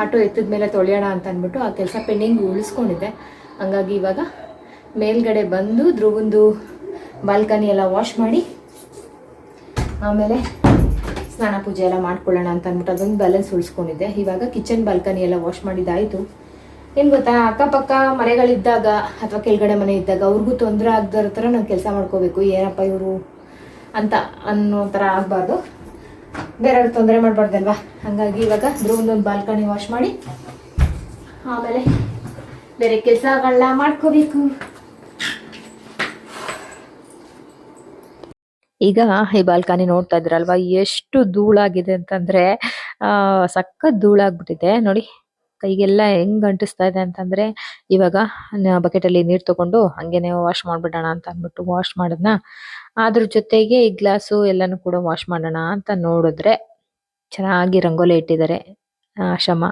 ಆಟೋ ಎತ್ತಿದ ಮೇಲೆ ತೊಳೆಯೋಣ ಅಂತ ಅಂದ್ಬಿಟ್ಟು, ಆ ಕೆಲಸ ಪೆಂಡಿಂಗ್ ಉಳಿಸ್ಕೊಂಡಿದ್ದೆ. ಹಂಗಾಗಿ ಇವಾಗ ಮೇಲ್ಗಡೆ ಬಂದು, ಧ್ರುವಂದು ಬಾಲ್ಕನಿ ಎಲ್ಲ ವಾಶ್ ಮಾಡಿ, ಆಮೇಲೆ ಸ್ನಾನ ಪೂಜೆ ಎಲ್ಲ ಮಾಡ್ಕೊಳ್ಳೋಣ ಅಂತ ಅಂದ್ಬಿಟ್ಟು ಅದೊಂದು ಬ್ಯಾಲೆನ್ಸ್ ಉಳಿಸ್ಕೊಂಡಿದ್ದೆ. ಇವಾಗ ಕಿಚನ್ ಬಾಲ್ಕನಿ ಎಲ್ಲ ವಾಶ್ ಮಾಡಿದ್ದಾಯಿತು. ಏನು ಗೊತ್ತಾ? ಅಕ್ಕಪಕ್ಕ ಮನೆಗಳಿದ್ದಾಗ ಅಥವಾ ಕೆಳಗಡೆ ಮನೆ ಇದ್ದಾಗ ಅವ್ರಿಗೂ ತೊಂದರೆ ಆಗದರ ಥರ ನಾವು ಕೆಲಸ ಮಾಡ್ಕೋಬೇಕು. ಏನಪ್ಪ ಇವರು ಅಂತ ಅನ್ನೋ ಥರ ಆಗಬಾರ್ದು. ಬೇರೆಯವ್ರಿಗೆ ತೊಂದರೆ ಮಾಡಬಾರ್ದಲ್ವಾ ಹಾಗಾಗಿ ಇವಾಗ ಧ್ರುವಂದೊಂದು ಬಾಲ್ಕನಿ ವಾಶ್ ಮಾಡಿ, ಆಮೇಲೆ ಬೇರೆ ಕೆಲಸಗಳನ್ನ ಮಾಡ್ಕೋಬೇಕು. ಈಗ ಈ ಬಾಲ್ಕನಿ ನೋಡ್ತಾ ಇದ್ರಲ್ವಾ ಎಷ್ಟು ಧೂಳಾಗಿದೆ ಅಂತಂದ್ರೆ, ಆ, ಸಖತ್ ಧೂಳಾಗ್ಬಿಟ್ಟಿದೆ. ನೋಡಿ ಕೈಗೆಲ್ಲ ಹೆಂಗ್ ಅಂಟಿಸ್ತಾ ಇದೆ ಅಂತಂದ್ರೆ, ಇವಾಗ ಬಕೆಟ್ ಅಲ್ಲಿ ನೀರ್ ತಗೊಂಡು ಹಂಗೇನೆ ವಾಶ್ ಮಾಡ್ಬಿಡೋಣ ಅಂತ ಅಂದ್ಬಿಟ್ಟು ವಾಶ್ ಮಾಡೋದ್ನ. ಅದ್ರ ಜೊತೆಗೆ ಈ ಗ್ಲಾಸು ಎಲ್ಲಾನು ಕೂಡ ವಾಶ್ ಮಾಡೋಣ ಅಂತ ನೋಡಿದ್ರೆ ಚೆನ್ನಾಗಿ ರಂಗೋಲಿ ಇಟ್ಟಿದ್ದಾರೆ ಶಮ.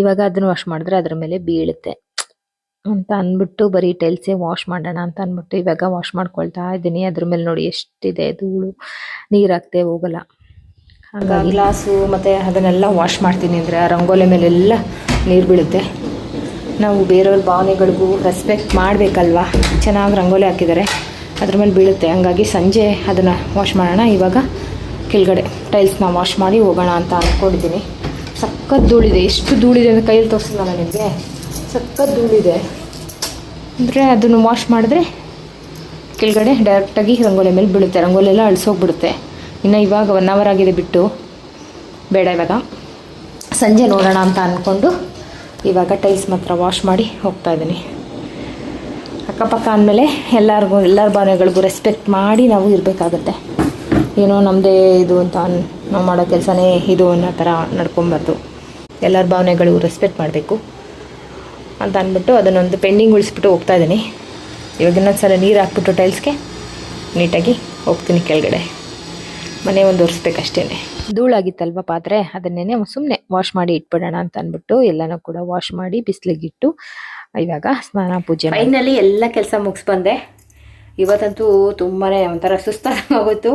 ಇವಾಗ ಅದನ್ನ ವಾಶ್ ಮಾಡಿದ್ರೆ ಅದ್ರ ಮೇಲೆ ಬೀಳುತ್ತೆ. ಅಂತ ಅಂದ್ಬಿಟ್ಟು ಬರೀ ಟೈಲ್ಸೇ ವಾಶ್ ಮಾಡೋಣ ಅಂತ ಅಂದ್ಬಿಟ್ಟು ಇವಾಗ ವಾಶ್ ಮಾಡ್ಕೊಳ್ತಾ ಇದ್ದೀನಿ. ಅದ್ರ ಮೇಲೆ ನೋಡಿ ಎಷ್ಟಿದೆ ಧೂಳು, ನೀರ್ ಹಾಕ್ದೆ ಹೋಗಲ್ಲ. ಗ್ಲಾಸು ಮತ್ತೆ ಅದನ್ನೆಲ್ಲ ವಾಶ್ ಮಾಡ್ತೀನಿ ಅಂದ್ರೆ ಆ ರಂಗೋಲಿ ಮೇಲೆಲ್ಲ ನೀರು ಬೀಳುತ್ತೆ. ನಾವು ಬೇರೆಯವ್ರ ಭಾವನೆಗಳಿಗೂ ರೆಸ್ಪೆಕ್ಟ್ ಮಾಡಬೇಕಲ್ವಾ? ಚೆನ್ನಾಗಿ ರಂಗೋಲಿ ಹಾಕಿದ್ದಾರೆ. ಅದ್ರ ಮೇಲೆ ಬೀಳುತ್ತೆ. ಹಂಗಾಗಿ ಸಂಜೆ ಅದನ್ನು ವಾಶ್ ಮಾಡೋಣ. ಇವಾಗ ಕೆಳಗಡೆ ಟೈಲ್ಸ್ನ ವಾಶ್ ಮಾಡಿ ಹೋಗೋಣ ಅಂತ ಅಂದ್ಕೊಂಡಿದ್ದೀನಿ ಸಖತ್ ಧೂಳಿದೆ. ಎಷ್ಟು ಧೂಳಿದೆ ಅಂದರೆ ಕೈಯಲ್ಲಿ ತೋರಿಸಿಲ್ಲ ನಿಮಗೆ? ಸಖತ್ ಧೂಳಿದೆ. ಅಂದರೆ ಅದನ್ನು ವಾಶ್ ಮಾಡಿದ್ರೆ ಕೆಳಗಡೆ ಡೈರೆಕ್ಟಾಗಿ ರಂಗೋಲಿ ಮೇಲೆ ಬೀಳುತ್ತೆ. ರಂಗೋಲಿ ಎಲ್ಲ ಅಳಿಸೋಗ್ಬಿಡುತ್ತೆ. ಇನ್ನು ಇವಾಗ ಒನ್ ಅವರ್ ಆಗಿದೆ ಬಿಟ್ಟು. ಬೇಡ ಇವಾಗ. ಸಂಜೆ ನೋಡೋಣ ಅಂತ ಅಂದ್ಕೊಂಡು ಇವಾಗ ಟೈಲ್ಸ್ ಮಾತ್ರ ವಾಶ್ ಮಾಡಿ ಹೋಗ್ತಾ ಇದ್ದೀನಿ. ಅಕ್ಕಪಕ್ಕ ಅಂದಮೇಲೆ ಎಲ್ಲರಿಗೂ, ಎಲ್ಲರ ಭಾವನೆಗಳಿಗೂ ರೆಸ್ಪೆಕ್ಟ್ ಮಾಡಿ ನಾವು ಇರಬೇಕಾಗತ್ತೆ. ಏನೋ ನಮ್ಮದೇ ಇದು ಅಂತ ನಾವು ಮಾಡೋ ಕೆಲಸನೇ ಇದು ಅನ್ನೋ ಥರ ನಡ್ಕೊಬಾರ್ದು. ಎಲ್ಲರ ಭಾವನೆಗಳಿಗೂ ರೆಸ್ಪೆಕ್ಟ್ ಮಾಡಬೇಕು. ಅಂತ ಅಂದ್ಬಿಟ್ಟು ಅದನ್ನೊಂದು ಪೆಂಡಿಂಗ್ ಉಳಿಸ್ಬಿಟ್ಟು ಹೋಗ್ತಾ ಇದ್ದೀನಿ. ಇವಾಗ ಇನ್ನೊಂದ್ಸಲ ನೀರು ಹಾಕ್ಬಿಟ್ಟು ಟೈಲ್ಸ್ಗೆ ನೀಟಾಗಿ ಹೋಗ್ತೀನಿ ಕೆಳಗಡೆ. ಮನೆ ಒಂದು ಒರೆಸ್ಬೇಕಷ್ಟೇ ಧೂಳಾಗಿತ್ತಲ್ವ ಪಾತ್ರೆ? ಅದನ್ನೇ ಸುಮ್ಮನೆ ವಾಶ್ ಮಾಡಿ ಇಟ್ಬಿಡೋಣ ಅಂತ ಅಂದ್ಬಿಟ್ಟು ಎಲ್ಲನೂ ಕೂಡ ವಾಶ್ ಮಾಡಿ ಬಿಸಿಲಿಗಿಟ್ಟು ಇವಾಗ ಸ್ನಾನ ಪೂಜೆ ಮೈನಲ್ಲಿ ಎಲ್ಲ ಕೆಲಸ ಮುಗಿಸ್ ಬಂದೆ. ಇವತ್ತಂತೂ ತುಂಬಾ ಒಂಥರ ಸುಸ್ತಾಗೋಯ್ತು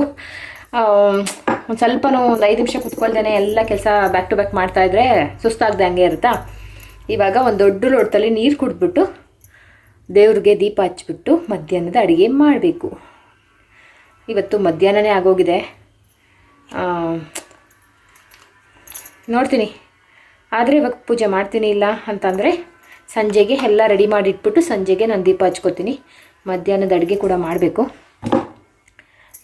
ಒಂದು ಸ್ವಲ್ಪನೂ ಒಂದು ಐದು ನಿಮಿಷ ಕುತ್ಕೊಳ್ದೇ ಎಲ್ಲ ಕೆಲಸ ಬ್ಯಾಕ್ ಟು ಬ್ಯಾಕ್ ಮಾಡ್ತಾ ಇದ್ರೆ ಸುಸ್ತಾಗದೆ ಹಂಗೆ ಇರುತ್ತಾ? ಇವಾಗ ಒಂದು ದೊಡ್ಡ ಲೋಟದಲ್ಲಿ ನೀರು ಕುಡಿದ್ಬಿಟ್ಟು ದೇವ್ರಿಗೆ ದೀಪ ಹಚ್ಚಿಬಿಟ್ಟು ಮಧ್ಯಾಹ್ನದ ಅಡುಗೆ ಮಾಡಬೇಕು. ಇವತ್ತು ಮಧ್ಯಾಹ್ನನೇ ಆಗೋಗಿದೆ. ನೋಡ್ತೀನಿ. ಆದರೆ ಇವಾಗ ಪೂಜೆ ಮಾಡ್ತೀನಿ ಇಲ್ಲ ಅಂತಂದರೆ ಸಂಜೆಗೆ ಎಲ್ಲ ರೆಡಿ ಮಾಡಿ ಇಟ್ಬಿಟ್ಟು ಸಂಜೆಗೆ ನಾನು ದೀಪ ಹಚ್ಕೋತೀನಿ. ಮಧ್ಯಾಹ್ನದ ಅಡುಗೆ ಕೂಡ ಮಾಡಬೇಕು.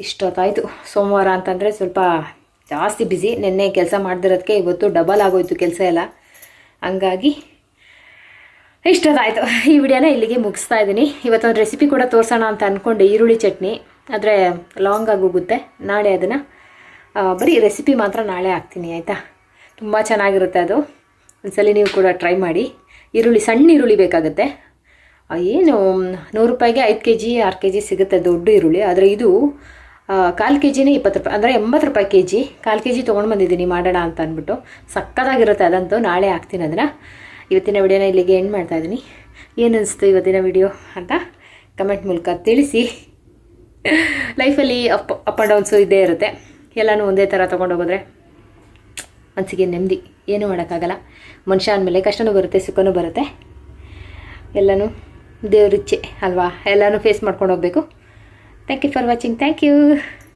ಇಷ್ಟೊತ್ತಾಯಿತು. ಸೋಮವಾರ ಅಂತಂದರೆ ಸ್ವಲ್ಪ ಜಾಸ್ತಿ ಬ್ಯುಸಿ ನಿನ್ನೆ ಕೆಲಸ ಮಾಡ್ದಿರೋದಕ್ಕೆ ಇವತ್ತು ಡಬಲ್ ಆಗೋಯ್ತು ಕೆಲಸ ಎಲ್ಲ. ಹಂಗಾಗಿ ಇಷ್ಟೊತ್ತಾಯಿತು. ಈ ವಿಡಿಯೋನ ಇಲ್ಲಿಗೆ ಮುಗಿಸ್ತಾ ಇದ್ದೀನಿ. ಇವತ್ತೊಂದು ರೆಸಿಪಿ ಕೂಡ ತೋರಿಸೋಣ ಅಂತ ಅಂದ್ಕೊಂಡೆ ಈರುಳ್ಳಿ ಚಟ್ನಿ. ಆದರೆ ಲಾಂಗ್ ಆಗೋಗುತ್ತೆ ನಾಳೆ ಅದನ್ನು ಬರೀ ರೆಸಿಪಿ ಮಾತ್ರ ನಾಳೆ ಹಾಕ್ತೀನಿ, ಆಯಿತಾ? ತುಂಬ ಚೆನ್ನಾಗಿರುತ್ತೆ ಅದು. ಒಂದ್ಸಲಿ ನೀವು ಕೂಡ ಟ್ರೈ ಮಾಡಿ. ಈರುಳ್ಳಿ, ಸಣ್ಣ ಈರುಳ್ಳಿ ಬೇಕಾಗುತ್ತೆ. ಏನು, ನೂರು ರೂಪಾಯಿಗೆ ಐದು ಕೆ ಜಿ ಆರು ಕೆ ಜಿ ಸಿಗುತ್ತೆ ದೊಡ್ಡ ಈರುಳ್ಳಿ. ಆದರೆ ಇದು ಕಾಲು ಕೆ ಜಿನೇ ಇಪ್ಪತ್ತು ರೂಪಾಯಿ, ಅಂದರೆ ಎಂಬತ್ತು ರೂಪಾಯಿ ಕೆ ಜಿ ಕಾಲು ಕೆ ಜಿ ತೊಗೊಂಡು ಬಂದಿದ್ದೀನಿ, ಮಾಡೋಣ ಅಂತ ಅಂದ್ಬಿಟ್ಟು. ಸಕ್ಕತ್ತಾಗಿರುತ್ತೆ ಅದಂತೂ, ನಾಳೆ ಹಾಕ್ತೀನಿ ಅದನ್ನು. ಇವತ್ತಿನ ವಿಡಿಯೋನ ಇಲ್ಲಿಗೆ ಎಂಡ್ ಮಾಡ್ತಾ ಇದ್ದೀನಿ. ಏನು ಅನಿಸ್ತು ಇವತ್ತಿನ ವಿಡಿಯೋ ಅಂತ ಕಮೆಂಟ್ ಮೂಲಕ ತಿಳಿಸಿ. ಲೈಫಲ್ಲಿ ಅಪ್ ಅಪ್ ಆ್ಯಂಡ್ ಡೌನ್ಸು ಇದ್ದೇ ಇರುತ್ತೆ. ಎಲ್ಲನೂ ಒಂದೇ ಥರ ತೊಗೊಂಡೋಗಿದ್ರೆ ಮನಸ್ಸಿಗೆ ನೆಮ್ಮದಿ, ಏನೂ ಮಾಡೋಕ್ಕಾಗಲ್ಲ. ಮನುಷ್ಯ ಅಂದಮೇಲೆ ಕಷ್ಟನೂ ಬರುತ್ತೆ, ಸುಖನೂ ಬರುತ್ತೆ. ಎಲ್ಲನೂ ದೇವರಿಚ್ಛೆ ಅಲ್ವಾ? ಎಲ್ಲನೂ ಫೇಸ್ ಮಾಡ್ಕೊಂಡು ಹೋಗಬೇಕು. Thank you for watching thank you